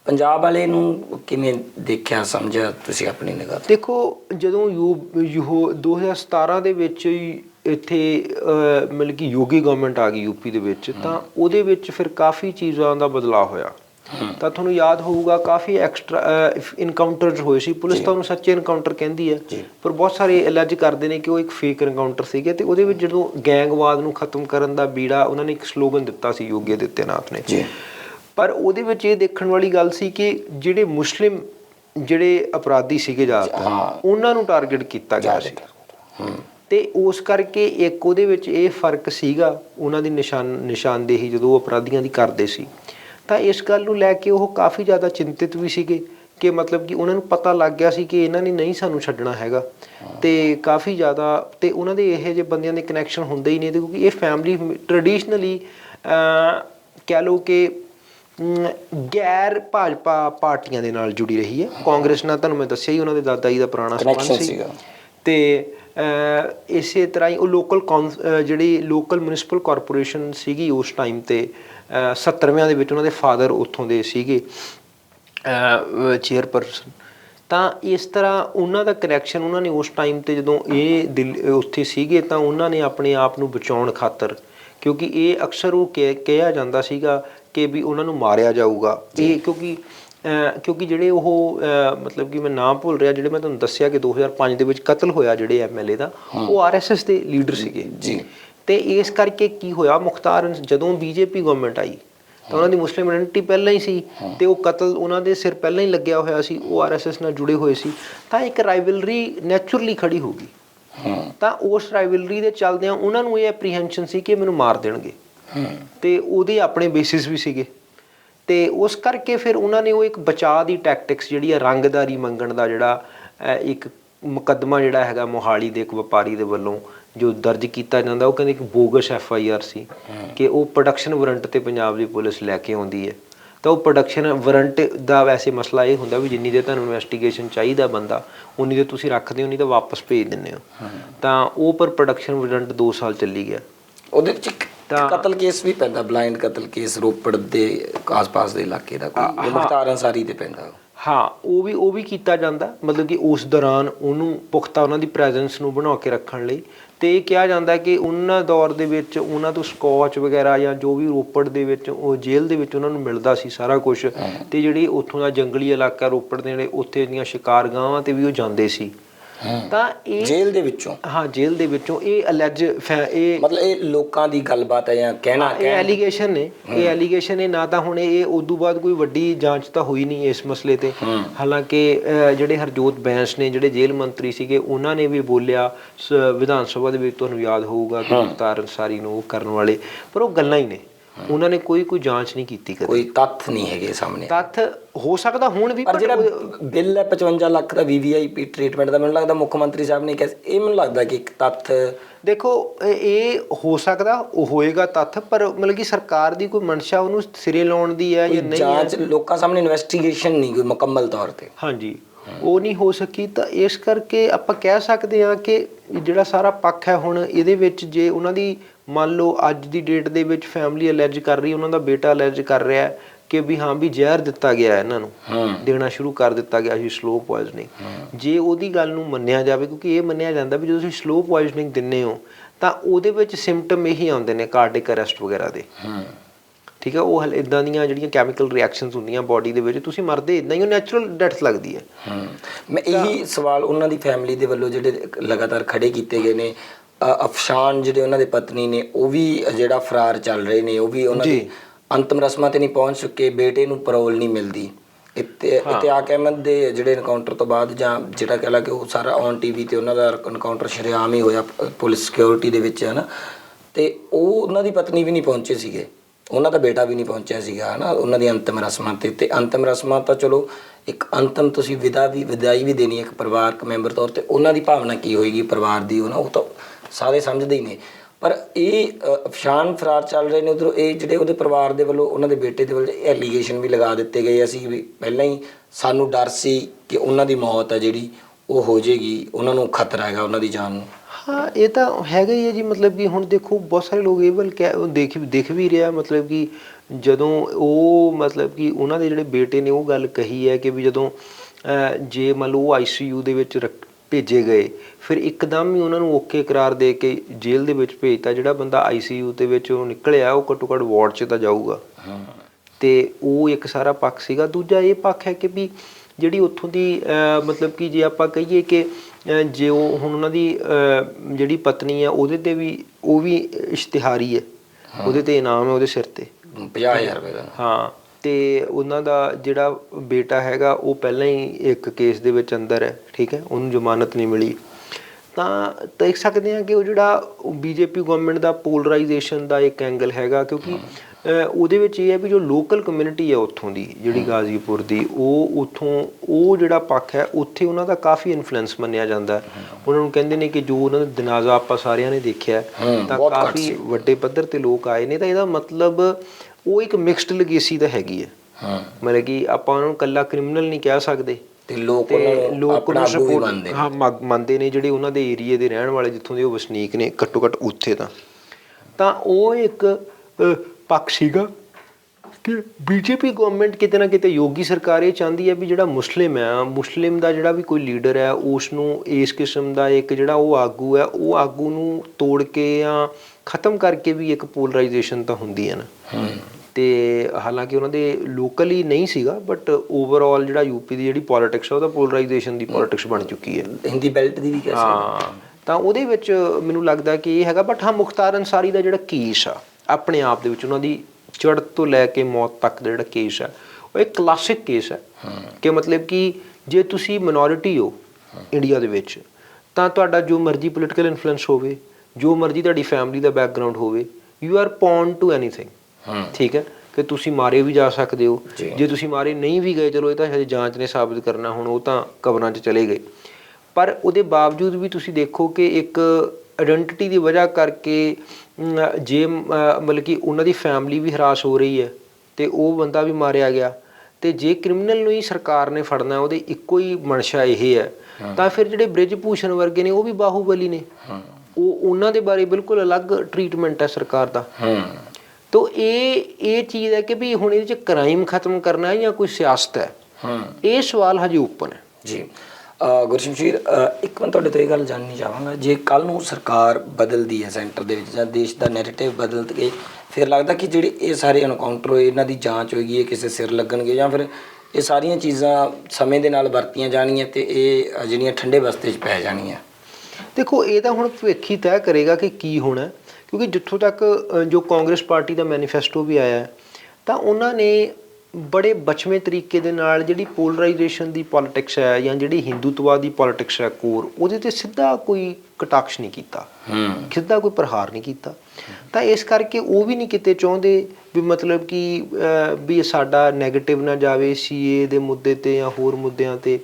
ਪੰਜਾਬ ਵਾਲੇ ਨੂੰ ਕਿਵੇਂ ਦੇਖਿਆ ਸਮਝਿਆ ਤੁਸੀਂ ਆਪਣੀ ਨਿਗਾਹ ਤੋਂ? ਦੇਖੋ ਜਦੋਂ ਯੂ ਯੂ 2017 ਦੇ ਵਿੱਚ ਇੱਥੇ ਮਤਲਬ ਕਿ ਯੋਗੀ ਗਵਰਨਮੈਂਟ ਆ ਗਈ ਯੂਪੀ ਦੇ ਵਿੱਚ ਤਾਂ ਉਹਦੇ ਵਿੱਚ ਫਿਰ ਕਾਫੀ ਚੀਜ਼ਾਂ ਦਾ ਬਦਲਾਅ ਹੋਇਆ। ਤਾਂ ਤੁਹਾਨੂੰ ਯਾਦ ਹੋਊਗਾ ਕਾਫੀ ਐਕਸਟਰਾ ਇਨਕਾਊਂਟਰਸ ਹੋਏ ਸੀ। ਪੁਲਿਸ ਤਾਂ ਉਹਨੂੰ ਸੱਚੇ ਇਨਕਾਊਂਟਰ ਕਹਿੰਦੀ ਹੈ। ਪਰ ਬਹੁਤ ਸਾਰੇ ਅਲੈਜ ਕਰਦੇ ਨੇ ਕਿ ਉਹ ਇੱਕ ਫੇਕ ਇਨਕਾਊਂਟਰ ਸੀਗੇ ਤੇ ਉਹਦੇ ਵਿੱਚ ਜਦੋਂ ਗੈਂਗਵਾਦ ਨੂੰ ਖਤਮ ਕਰਨ ਦਾ ਬੀੜਾ ਉਹਨਾਂ ਨੇ ਇੱਕ ਸਲੋਗਨ ਦਿੱਤਾ ਸੀ ਯੋਗੀ ਆਦਿੱਤਿਆਨਾਥ ਨੇ। ਜੀ। ਪਰ ਉਹਦੇ ਵਿੱਚ ਇਹ ਦੇਖਣ ਵਾਲੀ ਗੱਲ ਸੀ ਕਿ ਜਿਹੜੇ ਮੁਸਲਿਮ ਜਿਹੜੇ ਅਪਰਾਧੀ ਸੀਗੇ। ਜ਼ਿਆਦਾਤਰ ਉਹਨਾਂ ਨੂੰ ਟਾਰਗੇਟ ਕੀਤਾ ਗਿਆ ਸੀ। ਤੇ ਉਸ ਕਰਕੇ ਇੱਕ ਉਹਦੇ ਵਿੱਚ ਇਹ ਫ਼ਰਕ ਸੀਗਾ ਉਹਨਾਂ ਦੀ ਨਿਸ਼ਾਨ ਨਿਸ਼ਾਨਦੇਹੀ ਜਦੋਂ ਉਹ ਅਪਰਾਧੀਆਂ ਦੀ ਕਰਦੇ ਸੀ। ਤਾਂ ਇਸ ਗੱਲ ਨੂੰ ਲੈ ਕੇ ਉਹ ਕਾਫੀ ਜ਼ਿਆਦਾ ਚਿੰਤਿਤ ਵੀ ਸੀਗੇ ਕਿ ਮਤਲਬ ਕਿ ਉਹਨਾਂ ਨੂੰ ਪਤਾ ਲੱਗ ਗਿਆ ਸੀ ਕਿ ਇਹਨਾਂ ਨੇ ਨਹੀਂ ਸਾਨੂੰ ਛੱਡਣਾ ਹੈਗਾ। ਤੇ ਕਾਫੀ ਜ਼ਿਆਦਾ ਤੇ ਉਹਨਾਂ ਦੇ ਇਹੋ ਜਿਹੇ ਬੰਦਿਆਂ ਦੇ ਕਨੈਕਸ਼ਨ ਹੁੰਦੇ ਹੀ ਨਹੀਂ ਤੇ ਕਿਉਂਕਿ ਇਹ ਫੈਮਿਲੀ ਟ੍ਰੈਡੀਸ਼ਨਲੀ ਕਹਿ ਲਓ ਕਿ ਗੈਰ ਭਾਜਪਾ ਪਾਰਟੀਆਂ ਦੇ ਨਾਲ ਜੁੜੀ ਰਹੀ ਹੈ। ਕਾਂਗਰਸ ਨਾਲ ਤੁਹਾਨੂੰ ਮੈਂ ਦੱਸਿਆ ਹੀ ਉਹਨਾਂ ਦੇ ਦਾਦਾ ਜੀ ਦਾ ਪੁਰਾਣਾ ਸੰਬੰਧ ਸੀ। ਤੇ ਇਸੇ ਤਰ੍ਹਾਂ ਹੀ ਉਹ ਲੋਕਲ ਜਿਹੜੀ ਲੋਕਲ ਮਿਊਨਿਸਪਲ ਕਾਰਪੋਰੇਸ਼ਨ ਸੀਗੀ ਉਸ ਟਾਈਮ ਤੇ 70ਵਿਆਂ ਦੇ ਵਿੱਚ ਉਹਨਾਂ ਦੇ ਫਾਦਰ ਉੱਥੋਂ ਦੇ ਸੀਗੇ ਚੇਅਰਪਰਸਨ ਤਾਂ ਇਸ ਤਰ੍ਹਾਂ ਉਹਨਾਂ ਦਾ ਕਨੈਕਸ਼ਨ ਉਹਨਾਂ ਨੇ ਉਸ ਟਾਈਮ ਤੇ ਜਦੋਂ ਇਹ ਦਿੱਲੀ- ਉੱਥੇ ਸੀਗੇ ਤਾਂ ਉਹਨਾਂ ਨੇ ਆਪਣੇ ਆਪ ਨੂੰ ਬਚਾਉਣ ਖਾਤਰ ਕਿਉਂਕਿ ਇਹ ਅਕਸਰ ਉਹ ਕਿਹਾ ਜਾਂਦਾ ਸੀਗਾ ਕਿ ਵੀ ਉਹਨਾਂ ਨੂੰ ਮਾਰਿਆ ਜਾਊਗਾ। ਇਹ ਕਿਉਂਕਿ ਕਿਉਂਕਿ ਜਿਹੜੇ ਉਹ ਮਤਲਬ ਕਿ ਮੈਂ ਨਾਮ ਭੁੱਲ ਰਿਹਾ ਜਿਹੜੇ ਮੈਂ ਤੁਹਾਨੂੰ ਦੱਸਿਆ ਕਿ 2005 ਦੇ ਵਿੱਚ ਕਤਲ ਹੋਇਆ ਜਿਹੜੇ ਐਮਐਲਏ ਦਾ ਉਹ ਆਰਐਸਐਸ ਦੇ ਲੀਡਰ ਸੀਗੇ। ਜੀ। ਤੇ ਇਸ ਕਰਕੇ ਕੀ ਹੋਇਆ ਮੁਖਤਾਰ ਜਦੋਂ ਬੀਜੇਪੀ ਗਵਰਨਮੈਂਟ ਆਈ ਤਾਂ ਉਹਨਾਂ ਦੀ ਮੁਸਲਿਮ ਆਇਡੈਂਟੀ ਪਹਿਲਾਂ ਹੀ ਸੀ ਤੇ ਉਹ ਕਤਲ ਉਹਨਾਂ ਦੇ ਸਿਰ ਪਹਿਲਾਂ ਹੀ ਲੱਗਿਆ ਹੋਇਆ ਸੀ ਉਹ ਆਰਐਸਐਸ ਨਾਲ ਜੁੜੇ ਹੋਏ ਸੀ। ਤਾਂ ਇੱਕ ਰਾਈਵਲਰੀ ਨੇਚਰਲੀ ਖੜੀ ਹੋ ਗਈ। ਤਾਂ ਉਸ ਰਾਈਵਲਰੀ ਦੇ ਚੱਲਦਿਆਂ ਉਹਨਾਂ ਨੂੰ ਇਹ ਐਪਰੀਹੈਂਸ਼ਨ ਸੀ ਕਿ ਮੈਨੂੰ ਮਾਰ ਦੇਣਗੇ। ਤੇ ਉਹਦੇ ਆਪਣੇ ਬੇਸਿਸ ਵੀ ਸੀਗੇ। ਤੇ ਉਸ ਕਰਕੇ ਫਿਰ ਉਹਨਾਂ ਨੇ ਉਹ ਇੱਕ ਬਚਾਅ ਦੀ ਟੈਕਟਿਕਸ ਜਿਹੜੀ ਆ, ਰੰਗਦਾਰੀ ਮੰਗਣ ਦਾ ਜਿਹੜਾ ਇੱਕ ਮੁਕੱਦਮਾ ਜਿਹੜਾ ਹੈਗਾ ਮੋਹਾਲੀ ਦੇ ਇੱਕ ਵਪਾਰੀ ਦੇ ਵੱਲੋਂ, ਜੋ ਦਰਜ ਕੀਤਾ ਜਾਂਦਾ, ਉਹ ਕਹਿੰਦੇ ਇੱਕ ਬੋਗਸ ਐਫ ਆਈ ਆਰ ਸੀ ਕਿ ਉਹ ਪ੍ਰੋਡਕਸ਼ਨ ਵਾਰੰਟ ਤੇ ਪੰਜਾਬ ਦੀ ਪੁਲਿਸ ਲੈ ਕੇ ਆਉਂਦੀ ਹੈ। ਤਾਂ ਉਹ ਪ੍ਰੋਡਕਸ਼ਨ ਵਾਰੰਟ ਦਾ ਵੈਸੇ ਮਸਲਾ ਇਹ ਹੁੰਦਾ ਵੀ ਜਿੰਨੀ ਦੇਰ ਤੁਹਾਨੂੰ ਇਨਵੈਸਟੀਗੇਸ਼ਨ ਚਾਹੀਦਾ ਬੰਦਾ, ਉਨੀ ਦੇਰ ਤੁਸੀਂ ਰੱਖਦੇ ਹੋ, ਨਹੀਂ ਤਾਂ ਵਾਪਸ ਭੇਜ ਦਿੰਦੇ ਹੋ। ਤਾਂ ਉਹ ਪਰ ਪ੍ਰੋਡਕਸ਼ਨ ਵਾਰੰਟ 2 ਸਾਲ ਚੱਲੀ ਗਿਆ। ਉਹਦੇ ਵਿੱਚ ਤਾਂ- ਕਤਲ ਕੇਸ ਵੀ ਪੈਂਦਾ ਬਲਾਈਂਡ ਕਤਲ ਕੇਸ ਰੋਪੜ ਦੇ ਆਸ-ਪਾਸ ਦੇ ਇਲਾਕੇ ਦਾ ਕੋਈ ਮੁਖਤਾਰ ਅੰਸਾਰੀ ਤੇ ਪੈਂਦਾ ਹਾਂ ਉਹ ਵੀ ਉਹ ਵੀ ਕੀਤਾ ਜਾਂਦਾ ਮਤਲਬ ਕਿ ਉਸ ਦੌਰਾਨ ਉਹਨੂੰ ਪੁਖਤਾ ਉਹਨਾਂ ਦੀ ਪ੍ਰੈਜ਼ੈਂਸ ਨੂੰ ਬਣਾ ਕੇ ਰੱਖਣ ਲਈ। ਤੇ ਇਹ ਕਿਹਾ ਜਾਂਦਾ ਕਿ ਉਹਨਾਂ ਦੌਰ ਦੇ ਵਿੱਚ ਉਹਨਾਂ ਤੋਂ ਸਕੌਚ ਵਗੈਰਾ ਜਾਂ ਜੋ ਵੀ ਰੋਪੜ ਦੇ ਵਿੱਚ ਉਹ ਜੇਲ੍ਹ ਦੇ ਵਿੱਚ ਉਹਨਾਂ ਨੂੰ ਮਿਲਦਾ ਸੀ ਸਾਰਾ ਕੁਝ ਤੇ ਜਿਹੜੀ ਉੱਥੋਂ ਦਾ ਜੰਗਲੀ ਇਲਾਕਾ ਰੋਪੜ ਦੇ ਜਿਹੜੇ ਉੱਥੇ ਦੀਆਂ ਸ਼ਿਕਾਰਗਾਹਾਂ ਤੇ ਵੀ ਉਹ ਜਾਂਦੇ ਸੀ। ਤਾਂ ਇਹ ਜੇਲ੍ਹ ਦੇ ਵਿੱਚੋਂ? ਹਾਂ ਜੇਲ੍ਹ ਦੇ ਵਿੱਚੋਂ ਇਹ ਅਲੈਜ ਇਹ ਮਤਲਬ ਇਹ ਲੋਕਾਂ ਦੀ ਗੱਲਬਾਤ ਹੈ ਜਾਂ ਕਹਿਣਾ ਇਹ ਐਲੀਗੇਸ਼ਨ ਨੇ। ਇਹ ਐਲੀਗੇਸ਼ਨ ਨੇ ਨਾ ਤਾਂ ਹੁਣ ਇਹ ਉਦੋਂ ਬਾਅਦ ਕੋਈ ਵੱਡੀ ਜਾਂਚ ਤਾਂ ਹੋਈ ਨਹੀਂ ਇਸ ਮਸਲੇ ਤੇ। ਹਾਲਾਂਕਿ ਜਿਹੜੇ ਹਰਜੋਤ ਬੈਂਸ ਨੇ ਜਿਹੜੇ ਜੇਲ੍ਹ ਮੰਤਰੀ ਸੀਗੇ ਉਹਨਾਂ ਨੇ ਵੀ ਬੋਲਿਆ ਵਿਧਾਨ ਸਭਾ ਦੇ ਵਿੱਚ ਤੁਹਾਨੂੰ ਯਾਦ ਹੋਊਗਾ ਕਿ ਮੁਖਤਾਰ ਅੰਸਾਰੀ ਨੂੰ ਉਹ ਕਰਨ ਵਾਲੇ। ਪਰ ਉਹ ਗੱਲਾਂ ਹੀ ਨੇ। ਉਹਨਾਂ ਨੇ ਕੋਈ ਕੋਈ ਜਾਂਚ ਨਹੀਂ ਕੀਤੀ ਕਦੇ। ਕੋਈ ਤੱਥ ਨਹੀਂ ਹੈਗੇ ਸਾਹਮਣੇ। ਤੱਥ ਹੋ ਸਕਦਾ ਹੁਣ ਵੀ ਪਰ ਜਿਹੜਾ ਬਿੱਲ ਹੈ 55 ਲੱਖ ਦਾ ਵੀਵੀਆਈਪੀ ਟ੍ਰੀਟਮੈਂਟ ਦਾ ਮੈਨੂੰ ਲੱਗਦਾ ਮੁੱਖ ਮੰਤਰੀ ਸਾਹਿਬ ਨੇ ਕਿਹਾ। ਇਹ ਮੈਨੂੰ ਲੱਗਦਾ ਕਿ ਇੱਕ ਤੱਥ ਦੇਖੋ ਇਹ- ਹੋ ਸਕਦਾ ਉਹ ਹੋਏਗਾ ਤੱਥ ਪਰ ਮਤਲਬ ਕਿ ਸਰਕਾਰ ਦੀ ਕੋਈ ਮਨਸ਼ਾ ਉਹਨੂੰ ਸਿਰੇ ਲਾਉਣ ਦੀ ਹੈ ਜਾਂ ਨਹੀਂ ਜਾਂਚ ਲੋਕਾਂ ਸਾਹਮਣੇ ਇਨਵੈਸਟੀਗੇਸ਼ਨ ਨਹੀਂ ਕੋਈ ਮੁਕੰਮਲ ਤੌਰ ਤੇ। ਹਾਂਜੀ। ਉਹ ਨਹੀਂ ਹੋ ਸਕੀ ਤਾਂ ਇਸ ਕਰਕੇ ਆਪਾਂ ਕਹਿ ਸਕਦੇ ਹਾਂ ਕਿ ਜਿਹੜਾ ਸਾਰਾ ਪੱਖ ਹੈ ਹੁਣ ਇਹਦੇ ਵਿੱਚ ਜੇ ਉਹਨਾਂ ਦੀ ਮੰਨ ਲਓ ਅੱਜ ਦੀ ਡੇਟ ਦੇ ਵਿੱਚ ਫੈਮਿਲੀ ਅਲੈਜ ਕਰ ਰਹੀ ਉਹਨਾਂ ਦਾ ਬੇਟਾ ਅਲੈਜ ਕਰ ਰਿਹਾ ਹੈ ਕਿ ਵੀ ਹਾਂ ਵੀ ਜ਼ਹਿਰ ਦਿੱਤਾ ਗਿਆ ਹੈ ਇਹਨਾਂ ਨੂੰ ਦੇਣਾ ਸ਼ੁਰੂ ਕਰ ਦਿੱਤਾ ਗਿਆ ਸੀ ਸਲੋ ਪੋਇਜ਼ਨਿੰਗ ਜੇ ਉਹਦੀ ਗੱਲ ਨੂੰ ਮੰਨਿਆ ਜਾਵੇ ਕਿਉਂਕਿ ਇਹ ਮੰਨਿਆ ਜਾਂਦਾ ਵੀ ਜਦੋਂ ਤੁਸੀਂ ਸਲੋ ਪੋਇਜ਼ਨਿੰਗ ਦਿੰਨੇ ਹੋ ਤਾਂ ਉਹਦੇ ਵਿੱਚ ਸਿੰਪਟਮ ਇਹੀ ਆਉਂਦੇ ਨੇ ਕਾਰਡਿਕ ਅਰੈਸਟ ਵਗੈਰਾ ਦੇ। ਠੀਕ ਹੈ ਉਹ ਹਲ ਇਦਾਂ ਦੀਆਂ ਜਿਹੜੀਆਂ ਕੈਮੀਕਲ ਰਿਐਕਸ਼ਨਸ ਹੁੰਦੀਆਂ ਬਾਡੀ ਦੇ ਵਿੱਚ ਤੁਸੀਂ ਮਰਦੇ ਇਦਾਂ ਹੀ ਉਹ ਨੈਚੁਰਲ ਡੈਥ ਲੱਗਦੀ ਹੈ। ਮੈਂ ਇਹੀ ਸਵਾਲ ਉਹਨਾਂ ਦੀ ਫੈਮਿਲੀ ਦੇ ਵੱਲੋਂ ਜਿਹੜੇ ਲਗਾਤਾਰ ਖੜੇ ਕੀਤੇ ਗਏ ਨੇ ਅਫਸ਼ਾਨ ਜਿਹੜੇ ਉਹਨਾਂ ਦੇ ਪਤਨੀ ਨੇ ਉਹ ਵੀ ਜਿਹੜਾ ਫਰਾਰ ਚੱਲ ਰਹੇ ਨੇ ਉਹ ਵੀ ਉਹਨਾਂ। ਦੀ ਅੰਤਮ ਰਸਮਾਂ ਤੇ ਨਹੀਂ ਪਹੁੰਚ ਚੁੱਕੇ ਬੇਟੇ ਨੂੰ ਪਰੋਲ ਨਹੀਂ ਮਿਲਦੀ। ਇਤੇ ਇਤਿਆਕ ਅਹਿਮਦ ਦੇ ਜਿਹੜੇ ਐਨਕਾਊਂਟਰ ਤੋਂ ਬਾਅਦ ਜਾਂ ਜਿਹੜਾ ਕਹਿ ਲਾ ਕਿ ਉਹ ਸਾਰਾ ਔਨ ਟੀਵੀ ਤੇ ਉਹਨਾਂ ਦਾ ਐਨਕਾਊਂਟਰ ਸ਼ਰੇਆਮ ਹੀ ਹੋਇਆ ਪੁਲਿਸ ਸਿਕਿਉਰਿਟੀ ਦੇ ਵਿੱਚ ਹੈ ਨਾ। ਤੇ ਉਹ ਉਹਨਾਂ ਦੀ ਪਤਨੀ ਵੀ ਨਹੀਂ ਪਹੁੰਚੇ ਸੀਗੇ। ਉਹਨਾਂ ਦਾ ਬੇਟਾ ਵੀ ਨਹੀਂ ਪਹੁੰਚਿਆ ਸੀਗਾ ਹਨਾ? ਉਹਨਾਂ ਦੀ ਅੰਤਮ ਰਸਮਾਂ ਤੇ ਤੇ ਅੰਤਮ ਰਸਮਾਂ ਤਾਂ ਚਲੋ ਇੱਕ ਅੰਤਮ ਤੁਸੀਂ ਵਿਦਾ ਵੀ ਵਿਦਾਈ ਵੀ ਦੇਣੀ ਹੈ ਇੱਕ ਪਰਿਵਾਰਕ ਮੈਂਬਰ ਤੌਰ ਤੇ ਉਹਨਾਂ ਦੀ ਭਾਵਨਾ ਕੀ ਹੋਏਗੀ ਪਰਿਵਾਰ ਦੀ ਉਹ ਨਾ ਉਹ ਤਾਂ ਸਾਰੇ ਸਮਝਦੇ ਹੀ ਨੇ। ਪਰ ਇਹ ਅ, ਅਫਸ਼ਾਨ ਫਰਾਰ ਚੱਲ ਰਹੇ ਨੇ ਉਧਰੋਂ ਇਹ ਜਿਹੜੇ ਉਹਦੇ ਪਰਿਵਾਰ ਦੇ ਵੱਲੋਂ ਉਹਨਾਂ ਦੇ ਬੇਟੇ ਦੇ ਵੱਲੋਂ ਐਲੀਗੇਸ਼ਨ ਵੀ ਲਗਾ ਦਿੱਤੇ ਗਏ ਅਸੀਂ ਵੀ ਪਹਿਲਾਂ ਹੀ ਸਾਨੂੰ ਡਰ ਸੀ ਕਿ ਉਹਨਾਂ ਦੀ ਮੌਤ ਹੈ ਜਿਹੜੀ ਉਹ ਹੋ ਜਾਏਗੀ ਉਹਨਾਂ ਨੂੰ ਖਤਰਾ ਹੈਗਾ ਉਹਨਾਂ ਦੀ ਜਾਨ ਨੂੰ। ਹਾਂ ਇਹ ਤਾਂ ਹੈਗਾ ਹੀ ਹੈ ਜੀ ਮਤਲਬ ਕਿ ਹੁਣ ਦੇਖੋ ਬਹੁਤ ਸਾਰੇ ਲੋਕ ਇਹ ਵੱਲ ਕਹਿ ਦੇਖ ਦੇਖ ਵੀ ਰਿਹਾ ਮਤਲਬ ਕਿ ਜਦੋਂ ਉਹ ਮਤਲਬ ਕਿ ਉਹਨਾਂ ਦੇ ਜਿਹੜੇ ਬੇਟੇ ਨੇ ਉਹ ਗੱਲ ਕਹੀ ਹੈ ਕਿ ਵੀ ਜਦੋਂ ਅਹ, ਜੇ ਮੰਨ ਲਓ ਆਈਸੀਯੂ ਦੇ ਵਿੱਚ ਰੱਖ- ਭੇਜੇ ਗਏ ਫਿਰ ਇੱਕਦਮ ਹੀ ਉਹਨਾਂ ਨੂੰ ਓਕੇ ਕਰਾਰ ਦੇ ਕੇ ਜੇਲ੍ਹ ਦੇ ਵਿੱਚ ਭੇਜਤਾ ਜਿਹੜਾ ਬੰਦਾ ਆਈਸੀਯੂ ਦੇ ਵਿੱਚ ਉਹ ਨਿਕਲਿਆ ਉਹ ਘੱਟੋ ਘੱਟ ਵਾਰਡ 'ਚ ਤਾਂ ਜਾਊਗਾ। ਤੇ ਉਹ ਇੱਕ ਸਾਰਾ ਪੱਖ ਸੀਗਾ ਦੂਜਾ ਇਹ ਪੱਖ ਹੈ ਕਿ ਵੀ ਜਿਹੜੀ ਉੱਥੋਂ ਦੀ ਮਤਲਬ ਕਿ ਜੇ ਆਪਾਂ ਕਹੀਏ ਕਿ ਜੇ ਉਹ ਹੁਣ ਉਹਨਾਂ ਦੀ ਜਿਹੜੀ ਪਤਨੀ ਆ ਉਹਦੇ ਤੇ ਵੀ ਉਹ ਵੀ ਇਸ਼ਤਿਹਾਰੀ ਹੈ। ਉਹਦੇ ਤੇ ਇਨਾਮ ਹੈ ਉਹਦੇ ਸਿਰ ਤੇ। 50000 ਰੁਪਏ ਦਾ। ਹਾਂ ਤੇ ਉਹਨਾਂ ਦਾ ਜਿਹੜਾ ਬੇਟਾ ਹੈਗਾ ਉਹ ਪਹਿਲਾਂ ਹੀ ਇੱਕ ਕੇਸ ਦੇ ਵਿੱਚ ਅੰਦਰ ਹੈ ਠੀਕ ਹੈ ਉਹਨੂੰ ਜ਼ਮਾਨਤ ਨਹੀਂ ਮਿਲੀ। ਤਾਂ ਦੇਖ ਸਕਦੇ ਹਾਂ ਕਿ ਉਹ ਜਿਹੜਾ ਬੀਜੇਪੀ ਗਵਰਨਮੈਂਟ ਦਾ ਪੋਲਰਾਈਜੇਸ਼ਨ ਦਾ ਇੱਕ ਐਂਗਲ ਹੈਗਾ ਕਿਉਂਕਿ ਉਹਦੇ ਵਿੱਚ ਇਹ ਹੈ ਵੀ ਜੋ ਲੋਕਲ ਕਮਿਊਨਿਟੀ ਹੈ ਉੱਥੋਂ ਦੀ ਜਿਹੜੀ ਗਾਜ਼ੀਪੁਰ ਦੀ ਉਹ ਉੱਥੋਂ ਉਹ ਜਿਹੜਾ ਪੱਖ ਹੈ ਉੱਥੇ ਉਹਨਾਂ ਦਾ ਕਾਫੀ ਇਨਫਲੂਐਂਸ ਮੰਨਿਆ ਜਾਂਦਾ ਹੈ। ਉਹਨਾਂ ਨੂੰ ਕਹਿੰਦੇ ਨੇ ਕਿ ਜੋ ਉਹਨਾਂ ਦਾ ਜਨਾਜ਼ਾ ਆਪਾਂ ਸਾਰਿਆਂ ਨੇ ਦੇਖਿਆ ਹੈ, ਹੂੰ, ਤਾਂ ਕਾਫੀ। ਵੱਡੇ ਪੱਧਰ ਤੇ ਲੋਕ ਆਏ ਨੇ ਤਾਂ ਇਹਦਾ ਮਤਲਬ ਉਹ ਇੱਕ ਮਿਕਸਡ ਲੈਗੇਸੀ ਤਾਂ ਹੈਗੀ ਹੈ। ਹਾਂ। ਮਤਲਬ ਕਿ ਆਪਾਂ ਉਹਨਾਂ ਨੂੰ ਕੱਲਾ ਕ੍ਰਿਮੀਨਲ ਨਹੀਂ ਕਹਿ ਸਕਦੇ। ਤੇ ਲੋਕ ਨੂੰ ਲੋਕ ਨੇ। ਹਾਂ ਮੰਗ- ਮੰਨਦੇ ਨੇ ਜਿਹੜੇ ਉਹਨਾਂ ਦੇ ਏਰੀਏ ਦੇ ਰਹਿਣ ਵਾਲੇ ਜਿੱਥੋਂ ਦੇ ਉਹ ਵਸਨੀਕ ਨੇ ਘੱਟੋ ਘੱਟ ਉੱਥੇ ਤਾਂ। ਤਾਂ ਉਹ ਇੱਕ ਪੱਖ ਸੀਗਾ ਕਿ ਬੀਜੇਪੀ ਗਵਰਨਮੈਂਟ ਕਿਤੇ ਨਾ ਕਿਤੇ ਯੋਗੀ ਸਰਕਾਰ ਇਹ ਚਾਹੁੰਦੀ ਹੈ ਵੀ ਜਿਹੜਾ ਮੁਸਲਿਮ ਹੈ ਮੁਸਲਿਮ ਦਾ ਜਿਹੜਾ ਵੀ ਕੋਈ ਲੀਡਰ ਹੈ ਉਸ ਨੂੰ ਇਸ ਕਿਸਮ ਦਾ ਇੱਕ ਜਿਹੜਾ ਉਹ ਆਗੂ ਹੈ ਉਹ ਆਗੂ ਨੂੰ ਤੋੜ ਕੇ ਜਾਂ ਖਤਮ ਕਰਕੇ ਵੀ ਇੱਕ ਪੋਲਰਾਈਜੇਸ਼ਨ ਤਾਂ ਹੁੰਦੀ ਹੈ ਨਾ। ਹੂੰ। ਤੇ ਹਾਲਾਂਕਿ ਉਹਨਾਂ ਦੇ ਲੋਕਲੀ ਨਹੀਂ ਸੀਗਾ ਬਟ ਓਵਰਆਲ ਜਿਹੜਾ ਯੂਪੀ ਦੀ ਜਿਹੜੀ ਪੋਲਿਟਿਕਸ ਆ ਉਹਦਾ ਪੋਲਰਾਈਜੇਸ਼ਨ ਦੀ ਪੋਲਿਟਿਕਸ ਬਣ ਚੁੱਕੀ ਹੈ। ਹਿੰਦੀ ਬੈਲਟ ਦੀ ਵੀ ਕਹਿ ਸਕਦੇ ਹਾਂ। ਤਾਂ ਉਹਦੇ ਵਿੱਚ ਮੈਨੂੰ ਲੱਗਦਾ ਕਿ ਇਹ ਹੈਗਾ ਬਟ ਹਾਂ ਮੁਖਤਾਰ ਅਨਸਾਰੀ ਦਾ ਜਿਹੜਾ ਕੇਸ ਆ ਆਪਣੇ ਆਪ ਦੇ ਵਿੱਚ ਉਹਨਾਂ ਦੀ ਚੜ੍ਹ ਤੋਂ ਲੈ ਕੇ ਮੌਤ ਤੱਕ ਦਾ ਜਿਹੜਾ ਕੇਸ ਆ ਉਹ ਇੱਕ ਕਲਾਸਿਕ ਕੇਸ ਹੈ ਕਿ ਮਤਲਬ ਕਿ ਜੇ ਤੁਸੀਂ ਮਿਨੋਰਿਟੀ ਹੋ ਇੰਡੀਆ ਦੇ ਵਿੱਚ ਤਾਂ ਤੁਹਾਡਾ ਜੋ ਮਰਜ਼ੀ ਪੋਲੀਟੀਕਲ ਇਨਫਲੂਐਂਸ ਹੋਵੇ ਜੋ ਮਰਜ਼ੀ ਤੁਹਾਡੀ ਫੈਮਿਲੀ ਦਾ ਬੈਕਗ੍ਰਾਉਂਡ ਹੋਵੇ you are pawn to anything ਹੂੰ। ਠੀਕ ਹੈ? ਕਿ ਤੁਸੀਂ ਮਾਰੇ ਵੀ ਜਾ ਸਕਦੇ ਹੋ ਜੀ। ਜੇ ਤੁਸੀਂ ਮਾਰੇ ਨਹੀਂ ਵੀ ਗਏ ਚਲੋ ਇਹ ਤਾਂ ਹਜੇ ਜਾਂਚ ਨੇ ਸਾਬਤ ਕਰਨਾ ਹੁਣ ਉਹ ਤਾਂ ਕਬਰਾਂ 'ਚ ਚਲੇ ਗਏ। ਪਰ ਉਹਦੇ ਬਾਵਜੂਦ ਵੀ ਤੁਸੀਂ ਦੇਖੋ ਕਿ ਇੱਕ ਆਇਡੈਂਟੀਟੀ ਦੀ ਵਜ੍ਹਾ ਕਰਕੇ ਜੇ ਮਤਲਬ ਕਿ ਉਹਨਾਂ ਦੀ ਫੈਮਿਲੀ ਵੀ ਹਰਾਸ ਹੋ ਰਹੀ ਹੈ ਤੇ ਉਹ ਬੰਦਾ ਵੀ ਮਾਰਿਆ ਗਿਆ ਤੇ ਜੇ ਕ੍ਰਿਮੀਨਲ ਨੂੰ ਹੀ ਸਰਕਾਰ ਨੇ ਫੜਨਾ ਉਹਦੇ ਇੱਕੋ ਹੀ ਮਨਸ਼ਾ ਇਹ ਹੈ ਤਾਂ ਫਿਰ ਜਿਹੜੇ ਬ੍ਰਿਜ ਭੂਸ਼ਣ ਵਰਗੇ ਨੇ ਉਹ ਵੀ ਬਾਹੂਬਲੀ ਨੇ। ਉਹ ਉਹਨਾਂ ਦੇ ਬਾਰੇ ਬਿਲਕੁਲ ਅਲੱਗ ਟ੍ਰੀਟਮੈਂਟ ਹੈ ਸਰਕਾਰ ਦਾ। ਤੋ ਇਹ ਇਹ ਚੀਜ਼ ਹੈ ਕਿ ਵੀ ਹੁਣ ਇਹਦੇ ਚ ਕ੍ਰਾਈਮ ਖਤਮ ਕਰਨਾ ਹੈ ਜਾਂ ਕੋਈ ਸਿਆਸਤ ਹੈ? ਹੂੰ। ਇਹ ਸਵਾਲ ਹਜੇ ਓਪਨ ਹੈ। ਜੀ। ਗੁਰਸ਼ਮਸ਼ੀਰ ਇੱਕ ਮੈਂ ਤੁਹਾਡੇ ਤੋਂ ਇਹ ਗੱਲ ਜਾਣਨੀ ਚਾਹਾਂਗਾ, ਜੇ ਕੱਲ ਨੂੰ ਸਰਕਾਰ ਬਦਲਦੀ ਹੈ ਸੈਂਟਰ ਦੇ ਵਿੱਚ ਜਾਂ ਦੇਸ਼ ਦਾ ਨੈਰੇਟਿਵ ਬਦਲ ਕੇ ਫਿਰ ਲੱਗਦਾ ਕਿ ਜਿਹੜੇ ਇਹ ਸਾਰੇ ਐਨਕਾਊਂਟਰ ਹੋਏ, ਇਹਨਾਂ ਦੀ ਜਾਂਚ ਹੋਏਗੀ, ਇਹ ਕਿਸੇ ਸਿਰ ਲੱਗਣਗੇ ਜਾਂ ਫਿਰ ਇਹ ਸਾਰੀਆਂ ਚੀਜ਼ਾਂ ਸਮੇਂ ਦੇ ਨਾਲ ਵਰਤੀਆਂ ਜਾਣੀਆਂ ਤੇ ਇਹ ਜਿਹੜੀਆਂ ਠੰਡੇ ਬਸਤੇ 'ਚ ਪੈ ਜਾਣੀਆਂ? ਦੇਖੋ, ਇਹ ਤਾਂ ਹੁਣ ਭਵਿੱਖ ਹੀ ਤੈਅ ਕਰੇਗਾ ਕਿ ਕੀ ਹੋਣਾ ਕਿਉਂਕਿ ਜਿੱਥੋਂ ਤੱਕ ਜੋ ਕਾਂਗਰਸ ਪਾਰਟੀ ਦਾ ਮੈਨੀਫੈਸਟੋ ਵੀ ਆਇਆ ਤਾਂ ਉਹਨਾਂ ਨੇ ਬੜੇ ਬਚਵੇਂ ਤਰੀਕੇ ਦੇ ਨਾਲ ਜਿਹੜੀ ਪੋਲਰਾਈਜੇਸ਼ਨ ਦੀ ਪੋਲਿਟਿਕਸ ਹੈ ਜਾਂ ਜਿਹੜੀ ਹਿੰਦੂਤਵਾ ਦੀ ਪੋਲਿਟਿਕਸ ਹੈ ਕੋਰ ਉਹਦੇ ਤੇ ਸਿੱਧਾ ਕੋਈ ਕਟਾਕਸ਼ ਨਹੀਂ ਕੀਤਾ। ਸਿੱਧਾ ਕੋਈ ਪ੍ਰਹਾਰ ਨਹੀਂ ਕੀਤਾ। ਤਾਂ ਇਸ ਕਰਕੇ ਉਹ ਵੀ ਨਹੀਂ ਕਿਤੇ ਚਾਹੁੰਦੇ ਵੀ ਮਤਲਬ ਕਿ ਵੀ ਸਾਡਾ 네ਗੇਟਿਵ ਨਾ ਜਾਵੇ ਸੀਏ ਦੇ ਮੁੱਦੇ ਤੇ ਜਾਂ ਹੋਰ ਮੁੱਦਿਆਂ ਤੇ।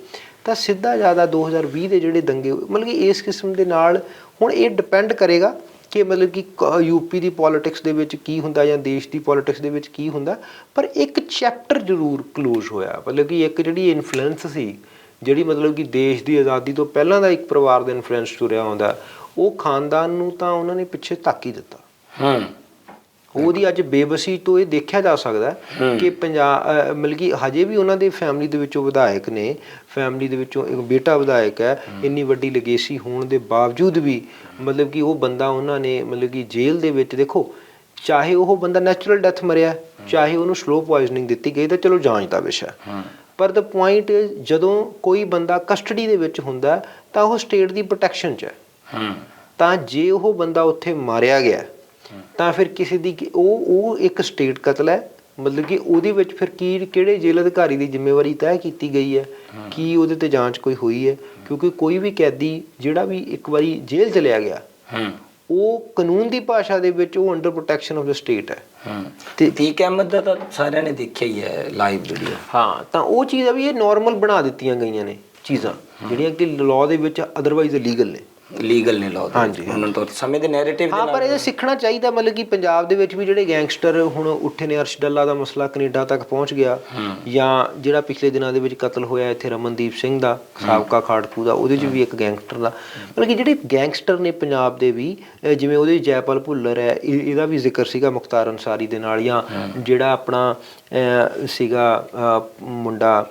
ਤਾਂ ਸਿੱਧਾ ਜ਼ਿਆਦਾ 2020 ਦੇ ਜਿਹੜੇ ਦੰਗੇ ਮਤਲਬ ਕਿ ਇਸ ਕਿਸਮ ਦੇ ਨਾਲ ਹੁਣ ਇਹ ਡਿਪੈਂਡ ਕਰੇਗਾ ਕਿ ਮਤਲਬ ਕਿ ਯੂਪੀ ਦੀ ਪੋਲਿਟਿਕਸ ਦੇ ਵਿੱਚ ਕੀ ਹੁੰਦਾ ਜਾਂ ਦੇਸ਼ ਦੀ ਪੋਲਿਟਿਕਸ ਦੇ ਵਿੱਚ ਕੀ ਹੁੰਦਾ, ਪਰ ਇੱਕ ਚੈਪਟਰ ਜ਼ਰੂਰ ਕਲੋਜ਼ ਹੋਇਆ। ਮਤਲਬ ਕਿ ਇੱਕ ਜਿਹੜੀ ਇਨਫਲੂਐਂਸ ਸੀ, ਜਿਹੜੀ ਮਤਲਬ ਕਿ ਦੇਸ਼ ਦੀ ਆਜ਼ਾਦੀ ਤੋਂ ਪਹਿਲਾਂ ਦਾ ਇੱਕ ਪਰਿਵਾਰ ਦਾ ਇਨਫਲੂਐਂਸ ਤੁਰਿਆ ਹੁੰਦਾ ਉਹ ਖਾਨਦਾਨ ਨੂੰ ਤਾਂ ਉਹਨਾਂ ਨੇ ਪਿੱਛੇ ਧੱਕ ਹੀ ਦਿੱਤਾ। ਹੂੰ। ਉਹਦੀ ਅੱਜ ਬੇਬਸੀ ਤੋਂ ਇਹ ਦੇਖਿਆ ਜਾ ਸਕਦਾ ਕਿ ਪੰਜਾਬ ਮਤਲਬ ਕਿ ਹਜੇ ਵੀ ਉਹਨਾਂ ਦੇ ਫੈਮਿਲੀ ਦੇ ਵਿੱਚੋਂ ਵਿਧਾਇਕ ਨੇ ਫੈਮਿਲੀ ਦੇ ਵਿੱਚੋਂ ਇੱਕ ਬੇਟਾ ਵਿਧਾਇਕ ਹੈ ਇੰਨੀ ਵੱਡੀ ਲਗੇਸੀ ਹੋਣ ਦੇ ਬਾਵਜੂਦ ਵੀ ਮਤਲਬ ਕਿ ਉਹ ਬੰਦਾ ਉਹਨਾਂ ਨੇ ਮਤਲਬ ਕਿ ਜੇਲ੍ਹ ਦੇ ਵਿੱਚ ਦੇਖੋ ਚਾਹੇ ਉਹ ਬੰਦਾ ਨੈਚੁਰਲ ਡੈਥ ਮਰਿਆ ਚਾਹੇ ਉਹਨੂੰ ਸਲੋ ਪੋਇਜ਼ਨਿੰਗ ਦਿੱਤੀ ਗਈ ਤਾਂ ਚਲੋ ਜਾਂਚ ਦਾ ਵਿਸ਼ਾ ਪਰ ਦ ਪੁਆਇੰਟ ਜਦੋਂ ਕੋਈ ਬੰਦਾ ਕਸਟਡੀ ਦੇ ਵਿੱਚ ਹੁੰਦਾ ਤਾਂ ਉਹ ਸਟੇਟ ਦੀ ਪ੍ਰੋਟੈਕਸ਼ਨ 'ਚ ਹੈ। ਹੂੰ। ਤਾਂ ਜੇ ਉਹ ਬੰਦਾ ਉੱਥੇ ਮਾਰਿਆ ਗਿਆ ਤਾਂ ਫਿਰ ਕਿਸੇ ਦੀ ਉਹ ਉਹ ਇੱਕ ਸਟੇਟ ਕਤਲ ਹੈ। ਮਤਲਬ ਕਿ ਉਹਦੇ ਵਿੱਚ ਫਿਰ ਕੀ ਕਿਹੜੇ ਜੇਲ੍ਹ ਅਧਿਕਾਰੀ ਦੀ ਜ਼ਿੰਮੇਵਾਰੀ ਤੈਅ ਕੀਤੀ ਗਈ ਹੈ? ਕੀ ਉਹਦੇ ਤੇ ਜਾਂਚ ਕੋਈ ਹੋਈ ਹੈ? ਕਿਉਂਕਿ ਕੋਈ ਵੀ ਕੈਦੀ ਜਿਹੜਾ ਵੀ ਇੱਕ ਵਾਰੀ ਜੇਲ੍ਹ ਚਲਿਆ ਗਿਆ ਹੂੰ। ਉਹ ਕਾਨੂੰਨ ਦੀ ਭਾਸ਼ਾ ਦੇ ਵਿੱਚ ਉਹ under protection of the state ਹੈ। ਹੂੰ। ਤੇ- ਤੀਕ ਅਹਿਮਦ ਦਾ ਤਾਂ ਸਾਰਿਆਂ ਨੇ ਦੇਖਿਆ ਹੀ ਹੈ ਲਾਈਵ ਵੀਡੀਓ ਹਾਂ ਤਾਂ ਉਹ ਚੀਜ਼ ਆ ਵੀ ਇਹ ਨਾਰਮਲ ਬਣਾ ਦਿੱਤੀਆਂ ਗਈਆਂ ਨੇ ਚੀਜ਼ਾਂ ਜਿਹੜੀਆਂ ਕਿ ਲਾਅ ਦੇ ਵਿੱਚ ਅਦਰਵਾਈਜ਼ ਲੀਗਲ ਨੇ। ਲੀਗਲ ਨੇ ਲਾਅ ਹਾਂਜੀ। ਉਹਨਾਂ ਤੋਂ ਸਮੇਂ ਦੇ ਨੈਰੇਟਿਵ ਦੇ ਹਾਂ ਪਰ ਇਹ ਸਿੱਖਣਾ ਚਾਹੀਦਾ ਮਤਲਬ ਕਿ ਪੰਜਾਬ ਦੇ ਵਿੱਚ ਵੀ ਜਿਹੜੇ ਗੈਂਗਸਟਰ ਹੁਣ ਉੱਠੇ ਨੇ ਅਰਸ਼ ਡੱਲਾ ਦਾ ਮਸਲਾ ਕੈਨੇਡਾ ਤੱਕ ਪਹੁੰਚ ਗਿਆ। ਜਾਂ ਜਿਹੜਾ ਪਿਛਲੇ ਦਿਨਾਂ ਦੇ ਵਿੱਚ ਕਤਲ ਹੋਇਆ ਇੱਥੇ ਰਮਨਦੀਪ ਸਿੰਘ ਦਾ ਸਾਬਕਾ ਖਾੜਕੂ ਦਾ ਉਹਦੇ 'ਚ ਵੀ ਇੱਕ ਗੈਂਗਸਟਰ ਦਾ। ਮਤਲਬ ਕਿ ਜਿਹੜੇ ਗੈਂਗਸਟਰ ਨੇ ਪੰਜਾਬ ਦੇ ਵੀ ਜਿਵੇਂ ਉਹਦੇ ਜੈਪਾਲ ਭੁੱਲਰ ਹੈ ਇਹ- ਇਹਦਾ ਵੀ ਜ਼ਿਕਰ ਸੀਗਾ ਮੁਖਤਾਰ ਅਨਸਾਰੀ ਦੇ ਨਾਲ ਜਾਂ ਜਿਹੜਾ ਆਪਣਾ ਸੀਗਾ ਮੁੰਡਾ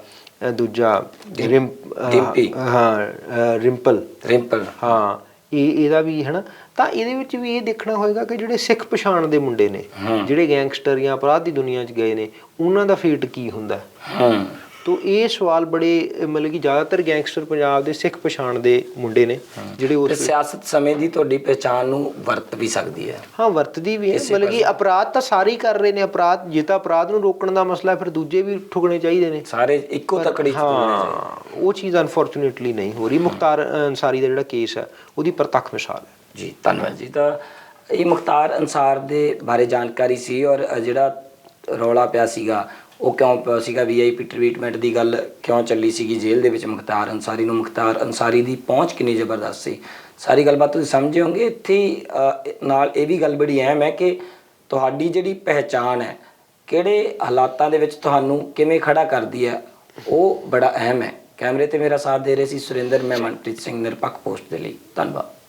ਦੂਜਾ ਡਿੰਪੀ। ਹਾਂ ਰਿੰਪਲ। ਰਿੰਪਲ। ਹਾਂ ਇਹ ਇਹਦਾ ਵੀ ਹਨਾ? ਤਾਂ ਇਹਦੇ ਵਿੱਚ ਵੀ ਇਹ ਦੇਖਣਾ ਹੋਏਗਾ ਕਿ ਜਿਹੜੇ ਸਿੱਖ ਪਛਾਣ ਦੇ ਮੁੰਡੇ ਨੇ ਜਿਹੜੇ ਗੈਂਗਸਟਰ ਜਾਂ ਅਪਰਾਧ ਦੀ ਦੁਨੀਆ 'ਚ ਗਏ ਨੇ ਉਹਨਾਂ ਦਾ ਫੇਟ ਕੀ ਹੁੰਦਾ? ਹੂੰ। ਤੋ ਇਹ ਸਵਾਲ ਬੜੇ ਮਤਲਬ ਕਿ ਜ਼ਿਆਦਾਤਰ ਗੈਂਗਸਟਰ ਪੰਜਾਬ ਦੇ ਸਿੱਖ ਪਛਾਣ ਦੇ ਮੁੰਡੇ ਨੇ ਜਿਹੜੇ ਉਸ ਸਿਆਸਤ ਸਮੇਂ ਦੀ ਤੁਹਾਡੀ ਪਛਾਣ ਨੂੰ ਵਰਤ ਵੀ ਸਕਦੀ ਹੈ। ਹਾਂ ਵਰਤਦੀ ਵੀ ਹੈ। ਮਤਲਬ ਕਿ ਅਪਰਾਧ ਤਾਂ ਸਾਰੇ ਹੀ ਕਰ ਰਹੇ ਨੇ। ਅਪਰਾਧ ਜੇ ਤਾਂ ਅਪਰਾਧ ਨੂੰ ਰੋਕਣ ਦਾ ਮਸਲਾ ਹੈ, ਫਿਰ ਦੂਜੇ ਵੀ ਠੁਕਣੇ ਚਾਹੀਦੇ ਨੇ। ਸਾਰੇ ਇੱਕੋ ਤਕੜੀ ਚ। ਹਾਂ ਉਹ ਚੀਜ਼ ਅਨਫੋਰਚੂਨੇਟਲੀ ਨਹੀਂ ਹੋ ਰਹੀ। ਮੁਖਤਾਰ ਅਨਸਾਰੀ ਦਾ ਜਿਹੜਾ ਕੇਸ ਹੈ ਉਹਦੀ ਪ੍ਰਤੱਖ ਮਿਸਾਲ ਹੈ। ਜੀ ਧੰਨਵਾਦ ਜੀ। ਤਾਂ ਇਹ ਮੁਖਤਾਰ ਅਨਸਾਰ ਦੇ ਬਾਰੇ ਜਾਣਕਾਰੀ ਸੀ ਔਰ ਜਿਹੜਾ ਰੌਲਾ ਪਿਆ ਸੀਗਾ ਉਹ ਕਿਉਂ ਪਿਆ ਸੀਗਾ ਵੀਆਈਪੀ ਟ੍ਰੀਟਮੈਂਟ ਦੀ ਗੱਲ? ਕਿਉਂ ਚੱਲੀ ਸੀਗੀ ਜੇਲ੍ਹ ਦੇ ਵਿੱਚ ਮੁਖਤਾਰ ਅਨਸਾਰੀ ਨੂੰ? ਮੁਖਤਾਰ ਅਨਸਾਰੀ ਦੀ ਪਹੁੰਚ ਕਿੰਨੀ ਜ਼ਬਰਦਸਤ ਸੀ? ਸਾਰੀ ਗੱਲਬਾਤ ਤੁਸੀਂ ਸਮਝੇ ਹੋਵੋਗੇ ਇੱਥੇ ਨਾਲ ਇਹ ਵੀ ਗੱਲ ਬੜੀ ਅਹਿਮ ਹੈ ਕਿ ਤੁਹਾਡੀ ਜਿਹੜੀ ਪਹਿਚਾਣ ਹੈ, ਕਿਹੜੇ ਹਾਲਾਤਾਂ ਦੇ ਵਿੱਚ ਤੁਹਾਨੂੰ ਕਿਵੇਂ ਖੜਾ ਕਰਦੀ ਹੈ, ਉਹ ਬੜਾ ਅਹਿਮ ਹੈ। ਕੈਮਰੇ ਤੇ ਮੇਰਾ ਸਾਥ ਦੇ ਰਹੇ ਸੀ ਸੁਰਿੰਦਰ, ਮੈਂ ਮਨਪ੍ਰੀਤ ਸਿੰਘ, ਨਿਰਪੱਖ ਪੋਸਟ ਦੇ ਲਈ। ਧੰਨਵਾਦ।